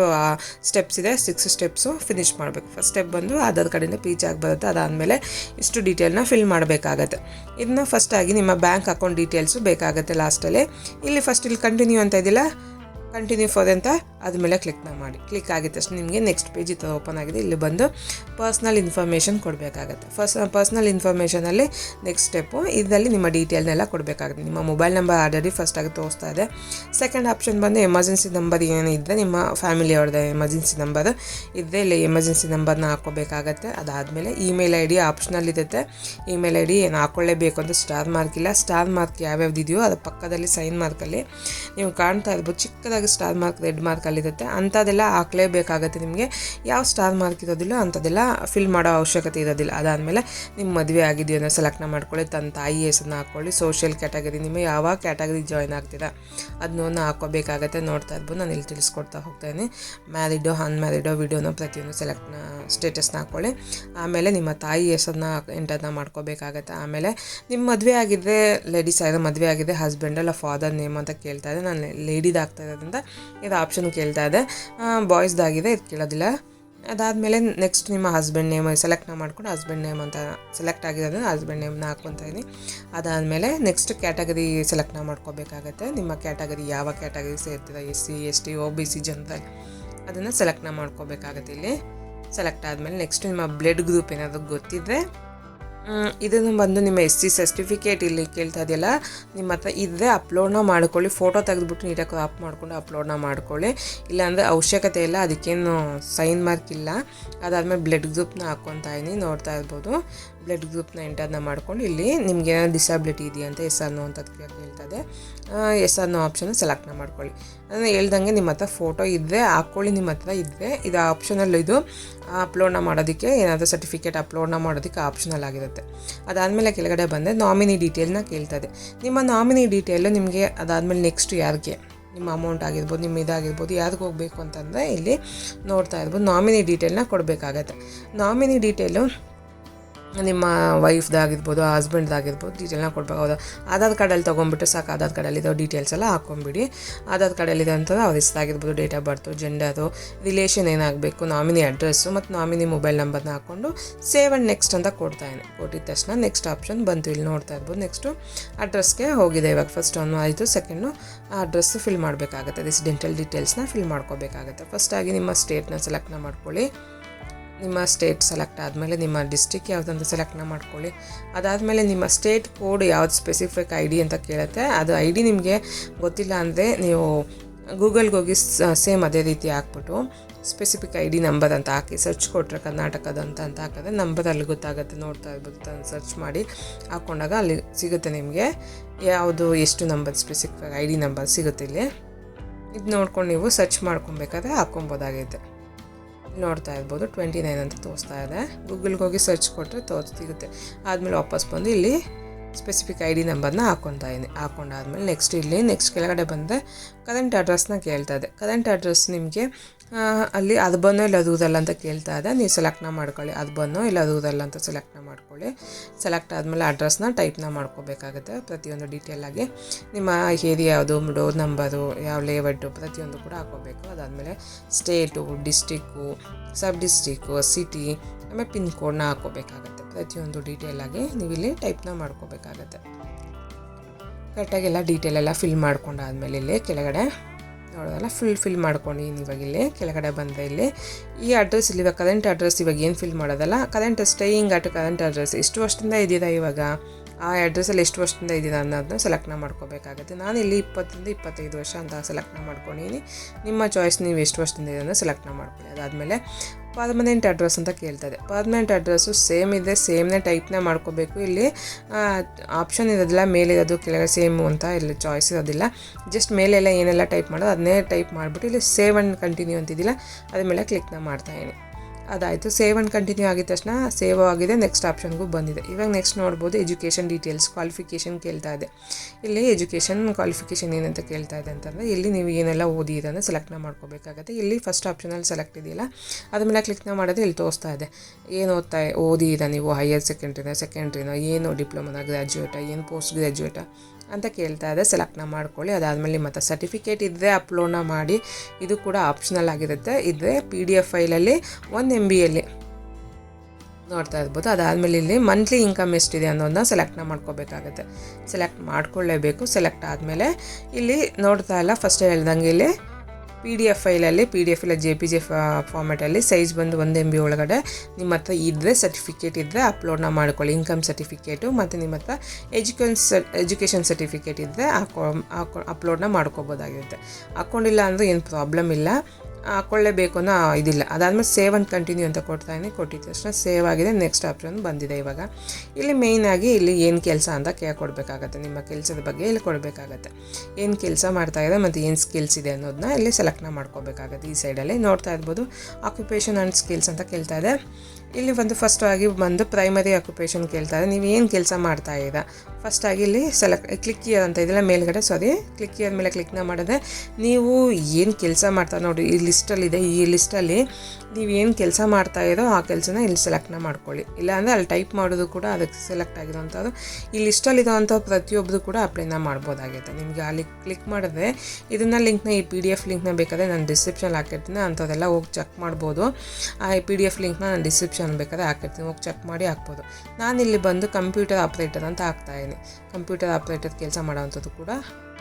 ಸ್ಟೆಪ್ಸ್ ಇದೆ. ಸಿಕ್ಸ್ ಸ್ಟೆಪ್ಸು ಫಿನಿಶ್ ಮಾಡಬೇಕು. ಫಸ್ಟ್ ಸ್ಟೆಪ್ ಬಂದು ಆಧಾರ್ ಕಾರ್ಡಿಂದ ಪೀಚ್ ಆಗಿ ಬರುತ್ತೆ. ಅದಾದಮೇಲೆ ಇಷ್ಟು ಡೀಟೇಲ್ನ ಫಿಲ್ ಮಾಡಬೇಕಾಗತ್ತೆ. ಇದನ್ನ ಫಸ್ಟಾಗಿ ನಿಮ್ಮ ಬ್ಯಾಂಕ್ ಅಕೌಂಟ್ ಡೀಟೇಲ್ಸು ಬೇಕಾಗುತ್ತೆ ಲಾಸ್ಟಲ್ಲಿ ಇಲ್ಲಿ ಫಸ್ಟ್ ಇಲ್ಲಿ ಕಂಟಿನ್ಯೂ ಅಂತ ಇದಿಲ್ಲ ಕಂಟಿನ್ಯೂ ಫಾರ್ ಅಂತ ಅದ್ಮೇಲೆ ಕ್ಲಿಕ್ ಮಾಡಿ. ಕ್ಲಿಕ್ ಆಗಿದ ತಕ್ಷಣ ನಿಮಗೆ ನೆಕ್ಸ್ಟ್ ಪೇಜ್ ಇದು ಓಪನ್ ಆಗಿದೆ. ಇಲ್ಲಿ ಬಂದು ಪರ್ಸ್ನಲ್ ಇನ್ಫಾರ್ಮೇಷನ್ ಕೊಡಬೇಕಾಗತ್ತೆ. ಫಸ್ಟ್ ಪರ್ಸ್ನಲ್ ಇನ್ಫಾರ್ಮೇಷನಲ್ಲಿ ನೆಕ್ಸ್ಟ್ ಸ್ಟೆಪ್ಪು ಇದರಲ್ಲಿ ನಿಮ್ಮ ಡೀಟೇಲ್ನೆಲ್ಲ ಕೊಡಬೇಕಾಗುತ್ತೆ. ನಿಮ್ಮ ಮೊಬೈಲ್ ನಂಬರ್ ಆಲ್ರೆಡಿ ಫಸ್ಟಾಗಿ ತೋರಿಸ್ತಾ ಇದೆ. ಸೆಕೆಂಡ್ ಆಪ್ಷನ್ ಬಂದು ಎಮರ್ಜೆನ್ಸಿ ನಂಬರ್ ಏನಿದ್ದರೆ ನಿಮ್ಮ ಫ್ಯಾಮಿಲಿ ಅವ್ರದ್ದು ಎಮರ್ಜೆನ್ಸಿ ನಂಬರ್ ಇದ್ದರೆ ಇಲ್ಲಿ ಎಮರ್ಜೆನ್ಸಿ ನಂಬರ್ನ ಹಾಕೋಬೇಕಾಗತ್ತೆ ಅದಾದಮೇಲೆ ಇಮೇಲ್ ಐ ಡಿ ಆಪ್ಷನಲ್ ಇರುತ್ತೆ. ಇಮೇಲ್ ಐ ಡಿ ಏನು ಹಾಕೊಳ್ಳೇಬೇಕು ಅಂತ ಸ್ಟಾರ್ ಮಾರ್ಕ್ ಇಲ್ಲ. ಸ್ಟಾರ್ ಮಾರ್ಕ್ ಯಾವ್ಯಾವ್ದು ಇದೆಯೋ ಅದರ ಪಕ್ಕದಲ್ಲಿ ಸೈನ್ ಮಾರ್ಕಲ್ಲಿ ನೀವು ಕಾಣ್ತಾ ಇರ್ಬೋದು. ಚಿಕ್ಕದಾಗಿ ಸ್ಟಾರ್ ಮಾರ್ಕ್ ರೆಡ್ ಮಾರ್ಕ್ ಅಲ್ಲಿರುತ್ತೆ. ಅಂಥದ್ದೆಲ್ಲ ಹಾಕಲೇಬೇಕಾಗತ್ತೆ ನಿಮಗೆ. ಯಾವ ಸ್ಟಾರ್ ಮಾರ್ಕ್ ಇರೋದಿಲ್ಲ ಅಂಥದ್ದೆಲ್ಲ ಫಿಲ್ ಮಾಡೋ ಅವಶ್ಯಕತೆ ಇರೋದಿಲ್ಲ. ಅದಾದಮೇಲೆ ನಿಮ್ಮ ಮದುವೆ ಆಗಿದೆಯೋ ಅನ್ನೋ ಸೆಲೆಕ್ಟ್ನ ಮಾಡ್ಕೊಳ್ಳಿ. ತನ್ನ ತಾಯಿ ಹೆಸರನ್ನ ಹಾಕ್ಕೊಳ್ಳಿ. ಸೋಷಿಯಲ್ ಕ್ಯಾಟಗರಿ ನಿಮಗೆ ಯಾವ ಕ್ಯಾಟಗರಿ ಜಾಯ್ನ್ ಆಗ್ತೀರಾ ಅದನ್ನೊಂದು ಹಾಕೋಬೇಕಾಗತ್ತೆ ನೋಡ್ತಾ ಇರ್ಬೋದು. ನಾನು ಇಲ್ಲಿ ತಿಳಿಸ್ಕೊಡ್ತಾ ಹೋಗ್ತಾಯಿದ್ದೀನಿ ಮ್ಯಾರಿಡೋ ಅನ್ಮ್ಯಾರಿಡೋ ವಿಡಿಯೋನ ಪ್ರತಿಯೊಂದು ಸೆಲೆಕ್ಟ್ನ ಸ್ಟೇಟಸ್ನ ಹಾಕ್ಕೊಳ್ಳಿ. ಆಮೇಲೆ ನಿಮ್ಮ ತಾಯಿ ಹೆಸರನ್ನ ಎಂಟರ್ನ ಮಾಡ್ಕೋಬೇಕಾಗತ್ತೆ. ಆಮೇಲೆ ನಿಮ್ಮ ಮದುವೆ ಆಗಿದ್ದರೆ ಲೇಡೀಸ್ ಆಗಿದೆ ಮದುವೆ ಆಗಿದೆ ಹಸ್ಬೆಂಡ್ ಅಲ್ಲ ಫಾದರ್ ನೇಮ್ ಅಂತ ಕೇಳ್ತಾ ಇದ್ದೆ ನಾನು ಲೇಡಿದು ಆಗ್ತಾ ಇರೋದ್ರಿಂದ ಇದು ಆಪ್ಷನ್ ಕೇಳ್ತಾ ಇದೆ. ಬಾಯ್ಸ್ದಾಗಿದೆ ಇದು ಕೇಳೋದಿಲ್ಲ. ಅದಾದಮೇಲೆ ನೆಕ್ಸ್ಟ್ ನಿಮ್ಮ ಹಸ್ಬೆಂಡ್ ನೇಮ್ ಸೆಲೆಕ್ಟ್ನ ಮಾಡ್ಕೊಂಡು ಹಸ್ಬೆಂಡ್ ನೇಮ್ ಅಂತ ಸೆಲೆಕ್ಟ್ ಆಗಿರೋದ್ರೆ ಹಸ್ಬೆಂಡ್ ನೇಮ್ನ ಹಾಕ್ಕೊತಾ ಇದ್ದೀನಿ ಅದಾದಮೇಲೆ ನೆಕ್ಸ್ಟ್ ಕ್ಯಾಟಗರಿ ಸೆಲೆಕ್ಟ್ನ ಮಾಡ್ಕೋಬೇಕಾಗತ್ತೆ. ನಿಮ್ಮ ಕ್ಯಾಟಗರಿ ಯಾವ category ಸೇರ್ತೀರ S C, S T O B C general ಅದನ್ನು ಸೆಲೆಕ್ಟ್ನ ಮಾಡ್ಕೋಬೇಕಾಗತ್ತೆ ಇಲ್ಲಿ. ಸೆಲೆಕ್ಟ್ ಆದಮೇಲೆ ನೆಕ್ಸ್ಟ್ ನಿಮ್ಮ ಬ್ಲಡ್ ಗ್ರೂಪ್ ಏನಾದರೂ ಗೊತ್ತಿದ್ದರೆ ಇದನ್ನು ಬಂದು ನಿಮ್ಮ ಎಸ್ ಸಿ ಸರ್ಟಿಫಿಕೇಟ್ ಇಲ್ಲಿ ಕೇಳ್ತಾ ಇದೆಯಲ್ಲ, ನಿಮ್ಮ ಹತ್ರ ಇದೇ ಅಪ್ಲೋಡ್ನ ಮಾಡ್ಕೊಳ್ಳಿ. ಫೋಟೋ ತೆಗೆದುಬಿಟ್ಟು ನೀಟಾಗಿ ಕ್ರಾಪ್ ಮಾಡ್ಕೊಂಡು ಅಪ್ಲೋಡ್ನ ಮಾಡ್ಕೊಳ್ಳಿ. ಇಲ್ಲಾಂದರೆ ಅವಶ್ಯಕತೆ ಇಲ್ಲ, ಅದಕ್ಕೇನು ಸೈನ್ ಮಾರ್ಕ್ ಇಲ್ಲ. ಅದಾದಮೇಲೆ ಬ್ಲಡ್ ಗ್ರೂಪ್ನ ಹಾಕ್ಕೊತಾ ಇದ್ದೀನಿ ನೋಡ್ತಾ ಇರ್ಬೋದು. ಬ್ಲಡ್ ಗ್ರೂಪ್ನ ಎಂಟರ್ನ ಮಾಡ್ಕೊಂಡು ಇಲ್ಲಿ ನಿಮಗೆ ಡಿಸಬಿಲಿಟಿ ಇದೆಯಾ ಅಂತ ಎಸ್ ಅನ್ನೋ ಅಂತ ಕೇಳಿ ಹೇಳ್ತದೆ. ಎಸ್ ಆರ್ ನೋ ಆಪ್ಷನ್ ಸೆಲೆಕ್ಟ್ನ ಮಾಡ್ಕೊಳ್ಳಿ. ಅದನ್ನು ಹೇಳ್ದಂಗೆ ನಿಮ್ಮ ಹತ್ರ ಫೋಟೋ ಇದ್ದರೆ ಹಾಕ್ಕೊಳ್ಳಿ ನಿಮ್ಮ ಹತ್ರ ಇದ್ದರೆ ಇದು ಆಪ್ಷನಲ್ ಇದು ಅಪ್ಲೋಡ್ನ ಮಾಡೋದಕ್ಕೆ ಏನಾದರೂ ಸರ್ಟಿಫಿಕೇಟ್ ಅಪ್ಲೋಡ್ನ ಮಾಡೋದಕ್ಕೆ ಆಪ್ಷನಲ್ ಆಗಿರುತ್ತೆ. ಅದಾದಮೇಲೆ ಕೆಳಗಡೆ ಬಂದರೆ ನಾಮಿನಿ ಡೀಟೇಲ್ನ ಕೇಳ್ತದೆ. ನಿಮ್ಮ ನಾಮಿನಿ ಡೀಟೇಲು ನಿಮಗೆ ಅದಾದಮೇಲೆ ನೆಕ್ಸ್ಟ್ ಯಾರಿಗೆ? ನಿಮ್ಮ ಅಮೌಂಟ್ ಆಗಿರ್ಬೋದು, ನಿಮ್ಮ ಇದಾಗಿರ್ಬೋದು, ಯಾರಿಗೆ ಹೋಗಬೇಕು ಅಂತಂದರೆ ಇಲ್ಲಿ ನೋಡ್ತಾ ಇರ್ಬೋದು ನಾಮಿನಿ ಡೀಟೇಲ್ನ ಕೊಡಬೇಕಾಗತ್ತೆ. ನಾಮಿನಿ ಡೀಟೇಲು ನಿಮ್ಮ ವೈಫ್ದಾಗಿರ್ಬೋದು ಹಸ್ಬೆಂಡ್ದಾಗಿರ್ಬೋದು ಡೀಟೇಲ್ನ ಕೊಡಬೇಕು ಆಧಾರ್ ಕಾರ್ಡಲ್ಲಿ ತೊಗೊಂಡ್ಬಿಟ್ಟು ಸಾಕು, ಆಧಾರ್ ಕಾರ್ಡಲ್ಲಿರೋ ಡೀಟೇಲ್ಸ್ ಎಲ್ಲ ಹಾಕ್ಕೊಂಬಿಡಿ ಆಧಾರ್ ಕಾರ್ಡಲ್ಲಿದೆ ಅಂತಂದ್ರೆ ಅವ್ರ ಹೆಸರಾಗಿರ್ಬೋದು date of birth gender relation ಏನಾಗಬೇಕು ನಾಮಿನಿ ಅಡ್ರೆಸ್ಸು ಮತ್ತು ನಾಮಿನಿ ಮೊಬೈಲ್ ನಂಬರ್ನ ಹಾಕ್ಕೊಂಡು ಸೇವ್ ಆ್ಯಂಡ್ ನೆಕ್ಸ್ಟ್ ಅಂತ ಕೊಡ್ತಾ ಇದ್ದೀನಿ ಕೊಟ್ಟಿದ ತಕ್ಷಣ ನೆಕ್ಸ್ಟ್ ಆಪ್ಷನ್ ಬಂತು. ಇಲ್ಲಿ ನೋಡ್ತಾ ಇರ್ಬೋದು ನೆಕ್ಸ್ಟು ಅಡ್ರೆಸ್ಗೆ ಹೋಗಿದೆ. ಇವಾಗ ಫಸ್ಟ್ ಒಂದು ಆಯಿತು ಸೆಕೆಂಡು ಆ ಅಡ್ರೆಸ್ ಫಿಲ್ ಮಾಡಬೇಕಾಗುತ್ತೆ ರೆಸಿಡೆಂಟಲ್ ಡೀಟೇಲ್ಸ್ನ ಫಿಲ್ ಮಾಡ್ಕೋಬೇಕಾಗುತ್ತೆ. ಫಸ್ಟಾಗಿ ನಿಮ್ಮ ಸ್ಟೇಟ್ನ ಸೆಲೆಕ್ಟ್ನ ಮಾಡ್ಕೊಳ್ಳಿ. ನಿಮ್ಮ ಸ್ಟೇಟ್ ಸೆಲೆಕ್ಟ್ ಆದಮೇಲೆ ನಿಮ್ಮ ಡಿಸ್ಟಿಕ್ ಯಾವುದಂತ ಸೆಲೆಕ್ಟ್ನ ಮಾಡ್ಕೊಳ್ಳಿ. ಅದಾದಮೇಲೆ ನಿಮ್ಮ ಸ್ಟೇಟ್ ಕೋಡ್ ಯಾವ್ದು ಸ್ಪೆಸಿಫಿಕ್ ಐ ಡಿ ಅಂತ ಕೇಳುತ್ತೆ. ಅದು ಐ ಡಿ ನಿಮಗೆ ಗೊತ್ತಿಲ್ಲ ಅಂದರೆ ನೀವು ಗೂಗಲ್ಗೆ ಹೋಗಿ ಸೇಮ್ ಅದೇ ರೀತಿ ಹಾಕ್ಬಿಟ್ಟು ಸ್ಪೆಸಿಫಿಕ್ ಐ ಡಿ ನಂಬರ್ ಅಂತ ಹಾಕಿ ಸರ್ಚ್ ಕೊಟ್ಟರೆ ಕರ್ನಾಟಕದ ಅಂತ ಅಂತ ಹಾಕಿದ್ರೆ ನಂಬರ್ ಅಲ್ಲಿ ಗೊತ್ತಾಗುತ್ತೆ, ನೋಡ್ತಾ ಇರ್ಬೋದು ಸರ್ಚ್ ಮಾಡಿ ಹಾಕ್ಕೊಂಡಾಗ ಅಲ್ಲಿ ಸಿಗುತ್ತೆ ನಿಮಗೆ ಯಾವುದು ಎಷ್ಟು number specific I D number ಸಿಗುತ್ತೆ ಇಲ್ಲಿ. ಇದು ನೋಡ್ಕೊಂಡು ನೀವು ಸರ್ಚ್ ಮಾಡ್ಕೊಬೇಕಾದ್ರೆ ಹಾಕ್ಕೊಬೋದಾಗೈತೆ. ನೋಡ್ತಾ ಇರ್ಬೋದು. ಟ್ವೆಂಟಿ ನೈನ್ ಅಂತ ತೋರಿಸ್ತಾ ಇದೆ. ಗೂಗಲ್ಗೆ ಹೋಗಿ ಸರ್ಚ್ ಕೊಟ್ಟರೆ ತೋರಿಸ್ ಸಿಗುತ್ತೆ. ಆದಮೇಲೆ ವಾಪಸ್ ಬಂದು ಇಲ್ಲಿ ಸ್ಪೆಸಿಫಿಕ್ ಐ ಡಿ ನಂಬರ್ನ ಹಾಕ್ಕೊತಾ ಇದ್ದೀನಿ ಹಾಕೊಂಡಾದ್ಮೇಲೆ ನೆಕ್ಸ್ಟ್ ಇಲ್ಲಿ ನೆಕ್ಸ್ಟ್ ಕೆಳಗಡೆ ಬಂದರೆ ಕರೆಂಟ್ ಅಡ್ರೆಸ್ನ ಕೇಳ್ತಾ ಇದೆ. ಕರೆಂಟ್ ಅಡ್ರೆಸ್ ನಿಮಗೆ ಅಲ್ಲಿ ಅದು ಬನ್ನೋ ಇಲ್ಲ ಅದೂದಲ್ಲ ಅಂತ ಕೇಳ್ತಾ ಇದೆ ನೀವು ಸೆಲೆಕ್ಟ್ನ ಮಾಡ್ಕೊಳ್ಳಿ. ಅದು ಬನ್ನೋ ಇಲ್ಲ ಅದೂದಲ್ಲ ಅಂತ ಸೆಲೆಕ್ಟ್ನ ಮಾಡ್ಕೊಳ್ಳಿ. ಸೆಲೆಕ್ಟ್ ಆದಮೇಲೆ ಅಡ್ರೆಸ್ನ ಟೈಪ್ನ ಮಾಡ್ಕೋಬೇಕಾಗುತ್ತೆ ಪ್ರತಿಯೊಂದು ಡೀಟೇಲಾಗಿ ನಿಮ್ಮ ಏರಿಯಾ ಯಾವುದು ಡೋರ್ ನಂಬರು ಯಾವ ಲೇಔಟು ಪ್ರತಿಯೊಂದು ಕೂಡ ಹಾಕೋಬೇಕು ಅದಾದಮೇಲೆ state district sub district city ಆಮೇಲೆ ಪಿನ್ ಕೋಡ್ನ ಹಾಕೋಬೇಕಾಗುತ್ತೆ ಪ್ರತಿಯೊಂದು ಡೀಟೇಲಾಗಿ ನೀವು ಇಲ್ಲಿ ಟೈಪ್ನ ಮಾಡ್ಕೋಬೇಕಾಗತ್ತೆ. ಕರೆಕ್ಟಾಗೆಲ್ಲ ಡೀಟೇಲ್ ಎಲ್ಲ ಫಿಲ್ ಮಾಡ್ಕೊಂಡಾದ್ಮೇಲೆ ಇಲ್ಲಿ ಕೆಳಗಡೆ ನೋಡೋದಲ್ಲ ಫುಲ್ ಫಿಲ್ ಮಾಡ್ಕೊಂಡಿದ್ದೀನಿ ಇವಾಗ ಇಲ್ಲಿ, ಕೆಳಗಡೆ ಬಂದೆ ಇಲ್ಲಿ. ಈ ಅಡ್ರೆಸ್ ಇಲ್ಲಿ ಇವಾಗ ಕರೆಂಟ್ ಅಡ್ರೆಸ್ ಇವಾಗ ಏನು ಫಿಲ್ ಮಾಡೋದಲ್ಲ current staying at current address ಎಷ್ಟು ವರ್ಷದಿಂದ ಇದ್ದೀರಾ ಇವಾಗ? ಆ ಅಡ್ರೆಸ್ಸಲ್ಲಿ ಎಷ್ಟು ವರ್ಷದಿಂದ ಇದ್ದೀರಾ ಅನ್ನೋದನ್ನ ಸೆಲೆಕ್ಟ್ನ ಮಾಡ್ಕೋಬೇಕಾಗುತ್ತೆ. ನಾನು ಇಲ್ಲಿ ಇಪ್ಪತ್ತರಿಂದ ಇಪ್ಪತ್ತೈದು ವರ್ಷ ಅಂತ ಸೆಲೆಕ್ಟ್ನ ಮಾಡ್ಕೊಂಡಿದ್ದೀನಿ ನಿಮ್ಮ ಚಾಯ್ಸ್ ನೀವು ಎಷ್ಟು ವರ್ಷದಿಂದ ಇದೆ ಸೆಲೆಕ್ಟ್ನ ಮಾಡ್ಕೊಳ್ಳಿ. ಅದಾದಮೇಲೆ ಪರ್ಮನೆಂಟ್ ಅಡ್ರೆಸ್ ಅಂತ ಕೇಳ್ತದೆ. ಪರ್ಮನೆಂಟ್ ಅಡ್ರೆಸ್ಸು ಸೇಮ್ ಇದೆ, ಸೇಮ್ನೇ ಟೈಪ್ನ ಮಾಡ್ಕೋಬೇಕು. ಇಲ್ಲಿ ಆಪ್ಷನ್ ಇರೋದಿಲ್ಲ, ಮೇಲೆ ಇರೋದು ಕೆಳಗೆ ಸೇಮ್ ಅಂತ ಇಲ್ಲಿ ಚಾಯ್ಸ್ ಇರೋದಿಲ್ಲ. ಜಸ್ಟ್ ಮೇಲೆಲ್ಲ ಏನೆಲ್ಲ ಟೈಪ್ ಮಾಡೋದು, ಅದನ್ನೇ ಟೈಪ್ ಮಾಡಿಬಿಟ್ಟು ಇಲ್ಲಿ ಸೇವ್ ಆ್ಯಂಡ್ ಕಂಟಿನ್ಯೂ ಅಂತಿದ್ದಿಲ್ಲ ಅದ್ರ ಮೇಲೆ ಕ್ಲಿಕ್ನ ಮಾಡ್ತಾಯಿದ್ದೀನಿ ಅದಾಯಿತು. ಸೇವ್ ಅಂಡ್ ಕಂಟಿನ್ಯೂ ಆಗಿದ ತಕ್ಷಣ ಸೇವ್ ಆಗಿದೆ ನೆಕ್ಸ್ಟ್ ಆಪ್ಷನ್ಗೂ ಬಂದಿದೆ. ಇವಾಗ ನೆಕ್ಸ್ಟ್ ನೋಡ್ಬೋದು ಎಜುಕೇಷನ್ ಡೀಟೇಲ್ಸ್ ಕ್ವಾಲಿಫಿಕೇಷನ್ ಕೇಳ್ತಾ ಇದೆ. ಇಲ್ಲಿ ಎಜುಕೇಷನ್ ಕ್ವಾಲಿಫಿಕೇಷನ್ ಏನಂತ ಕೇಳ್ತಾ ಇದೆ ಅಂತಂದರೆ, ಇಲ್ಲಿ ನೀವು ಏನೆಲ್ಲ ಓದಿದ್ರೆ ಸೆಲೆಕ್ಟ್ನ ಮಾಡ್ಕೋಬೇಕಾಗುತ್ತೆ. ಇಲ್ಲಿ ಫಸ್ಟ್ ಆಪ್ಷನಲ್ಲಿ ಸೆಲೆಕ್ಟ್ ಇದೆಯಲ್ಲ, ಅದ್ರ ಮೇಲೆ ಕ್ಲಿಕ್ನ ಮಾಡಿದ್ರೆ ಇಲ್ಲಿ ತೋರಿಸ್ತಾ ಇದೆ. ಏನು ಓದ್ತಾ ಓದಿದ ನೀವು ಹೈಯರ್ ಸೆಕೆಂಡ್ರಿನ ಸೆಕೆಂಡ್ರಿನ ಏನು ಡಿಪ್ಲೊಮನ ಗ್ರ್ಯಾಜುಯೇಟ ಏನು ಪೋಸ್ಟ್ ಗ್ರ್ಯಾಜುಯೇಟಾ ಅಂತ ಕೇಳ್ತಾ ಇದೆ ಸೆಲೆಕ್ಟ್ನ ಮಾಡ್ಕೊಳ್ಳಿ. ಅದಾದಮೇಲೆ ಮತ್ತು ಸರ್ಟಿಫಿಕೇಟ್ ಇದ್ದರೆ ಅಪ್ಲೋಡ್ನ ಮಾಡಿ. ಇದು ಕೂಡ ಆಪ್ಷನಲ್ ಆಗಿರುತ್ತೆ. ಇದ್ದರೆ ಪಿ ಡಿ ಎಫ್ ಫೈಲಲ್ಲಿ ಒಂದು ಎಂ ಬಿಯಲ್ಲಿ ನೋಡ್ತಾ ಇರ್ಬೋದು. ಅದಾದಮೇಲೆ ಇಲ್ಲಿ ಮಂತ್ಲಿ ಇನ್ಕಮ್ ಎಷ್ಟಿದೆ ಅನ್ನೋದನ್ನ ಸೆಲೆಕ್ಟ್ನ ಮಾಡ್ಕೋಬೇಕಾಗುತ್ತೆ. ಸೆಲೆಕ್ಟ್ ಮಾಡ್ಕೊಳ್ಳೇಬೇಕು. ಸೆಲೆಕ್ಟ್ ಆದಮೇಲೆ ಇಲ್ಲಿ ನೋಡ್ತಾ ಇಲ್ಲ. ಫಸ್ಟ್ ಹೇಳ್ದಂಗೆ ಇಲ್ಲಿ ಪಿ ಡಿ ಎಫ್ ಫೈಲಲ್ಲಿ ಪಿ ಡಿ ಎಫ್ ಇಲ್ಲ ಜೆ ಪಿ ಜಿ ಫಾರ್ಮೆಟಲ್ಲಿ ಸೈಜ್ ಬಂದು ಒಂದು ಎಂ ಬಿ ಒಳಗಡೆ ನಿಮ್ಮ ಹತ್ರ ಇದ್ದರೆ ಸರ್ಟಿಫಿಕೇಟ್ ಇದ್ದರೆ ಅಪ್ಲೋಡ್ನ ಮಾಡ್ಕೊಳ್ಳಿ. ಇನ್ಕಮ್ ಸರ್ಟಿಫಿಕೇಟು ಮತ್ತು ನಿಮ್ಮ ಹತ್ರ ಎಜುಕೇನ್ಸ್ ಎಜುಕೇಷನ್ ಸರ್ಟಿಫಿಕೇಟ್ ಇದ್ದರೆ ಹಾಕೊ ಹಾಕೊ ಅಪ್ಲೋಡ್ನ ಮಾಡ್ಕೋಬೋದಾಗಿರುತ್ತೆ. ಹಾಕ್ಕೊಂಡಿಲ್ಲ ಅಂದರೆ ಏನು ಪ್ರಾಬ್ಲಮ್ ಇಲ್ಲ. ಹಾಕ್ಕೊಳ್ಳೇಬೇಕು ಅನ್ನೋ ಇದಿಲ್ಲ. ಅದಾದಮೇಲೆ ಸೇವ್ ಅಂಡ್ ಕಂಟಿನ್ಯೂ ಅಂತ ಕೊಡ್ತಾ ಇದ್ದೀನಿ. ಕೊಟ್ಟಿದ ತಕ್ಷಣ ಸೇವ್ ಆಗಿದೆ. ನೆಕ್ಸ್ಟ್ ಆಪ್ಷನ್ ಬಂದಿದೆ ಇವಾಗ. ಇಲ್ಲಿ ಮೇಯ್ನಾಗಿ ಇಲ್ಲಿ ಏನು ಕೆಲಸ ಅಂತ ಕೇಳ್ಕೊಡ್ಬೇಕಾಗತ್ತೆ. ನಿಮ್ಮ ಕೆಲಸದ ಬಗ್ಗೆ ಇಲ್ಲಿ ಕೊಡಬೇಕಾಗತ್ತೆ. ಏನು ಕೆಲಸ ಮಾಡ್ತಾ ಇದೆ ಮತ್ತು ಏನು ಸ್ಕಿಲ್ಸ್ ಇದೆ ಅನ್ನೋದನ್ನ ಇಲ್ಲಿ ಸೆಲೆಕ್ಟ್ನ ಮಾಡ್ಕೋಬೇಕಾಗತ್ತೆ ಈ ಸೈಡಲ್ಲಿ ನೋಡ್ತಾ ಇರ್ಬೋದು. ಆಕ್ಯುಪೇಷನ್ ಆ್ಯಂಡ್ ಸ್ಕಿಲ್ಸ್ ಅಂತ ಕೇಳ್ತಾ ಇದೆ. ಇಲ್ಲಿ ಒಂದು ಫಸ್ಟ್ ಆಗಿ ಬಂದು ಪ್ರೈಮರಿ ಆಕ್ಯುಪೇಷನ್ ಕೇಳ್ತಾರೆ. ನೀವು ಏನು ಕೆಲಸ ಮಾಡ್ತಾ ಇದ್ದೀರಾ? ಆಗಿ ಇಲ್ಲಿ ಸೆಲೆಕ್ಟ್ ಕ್ಲಿಕ್ ಇಯರ್ ಅಂತ ಇದೆಲ್ಲ ಮೇಲ್ಗಡೆ ಸಾರಿ ಕ್ಲಿಕ್ ಇಯರ್ ಮೇಲೆ ಕ್ಲಿಕ್ನ ಮಾಡಿದ್ರೆ ನೀವು ಏನು ಕೆಲಸ ಮಾಡ್ತಾ ನೋಡಿ, ಈ ಲಿಸ್ಟಲ್ಲಿದೆ ಈ ಲಿಸ್ಟಲ್ಲಿ ನೀವು ಏನು ಕೆಲಸ ಮಾಡ್ತಾ ಇರೋ ಆ ಕೆಲಸನ ಇಲ್ಲಿ ಸೆಲೆಕ್ಟ್ನ ಮಾಡ್ಕೊಳ್ಳಿ. ಇಲ್ಲಾಂದರೆ ಅಲ್ಲಿ ಟೈಪ್ ಮಾಡೋದು ಕೂಡ ಅದಕ್ಕೆ ಸೆಲೆಕ್ಟ್ ಆಗಿರೋವಂಥದ್ದು. ಈ ಲಿಸ್ಟಲ್ಲಿರೋವಂಥ ಪ್ರತಿಯೊಬ್ಬರು ಕೂಡ ಅಪ್ಲೈನ ಮಾಡ್ಬೋದಾಗಿರುತ್ತೆ ನಿಮಗೆ ಅಲ್ಲಿ ಕ್ಲಿಕ್ ಮಾಡಿದ್ರೆ ಇದನ್ನು ಲಿಂಕ್ನ ಈ ಪಿ ಡಿ ಎಫ್ ಲಿಂಕ್ನ ಬೇಕಾದರೆ ನಾನು ಡಿಸ್ಕ್ರಿಪ್ಷನ್ ಹಾಕಿರ್ತೀನಿ. ಅಂಥದ್ದೆಲ್ಲ ಹೋಗಿ ಚೆಕ್ ಮಾಡ್ಬೋದು. ಆ ಪಿ ಡಿ ಎಫ್ ಲಿಂಕ್ನ ನಾನು ಡಿಸ್ಕ್ರಿಪ್ಷನ್ ಬೇಕಾದ್ರೆ ಹಾಕಿರ್ತೀನಿ. ಹೋಗಿ ಚೆಕ್ ಮಾಡಿ ಹಾಕ್ಬೋದು. ನಾನಿಲ್ಲಿ ಬಂದು ಕಂಪ್ಯೂಟರ್ ಆಪ್ರೇಟರ್ ಅಂತ ಹಾಕ್ತಾಯಿದ್ದೀನಿ ಕಂಪ್ಯೂಟರ್ ಆಪ್ರೇಟರ್ ಕೆಲಸ ಮಾಡೋವಂಥದ್ದು ಕೂಡ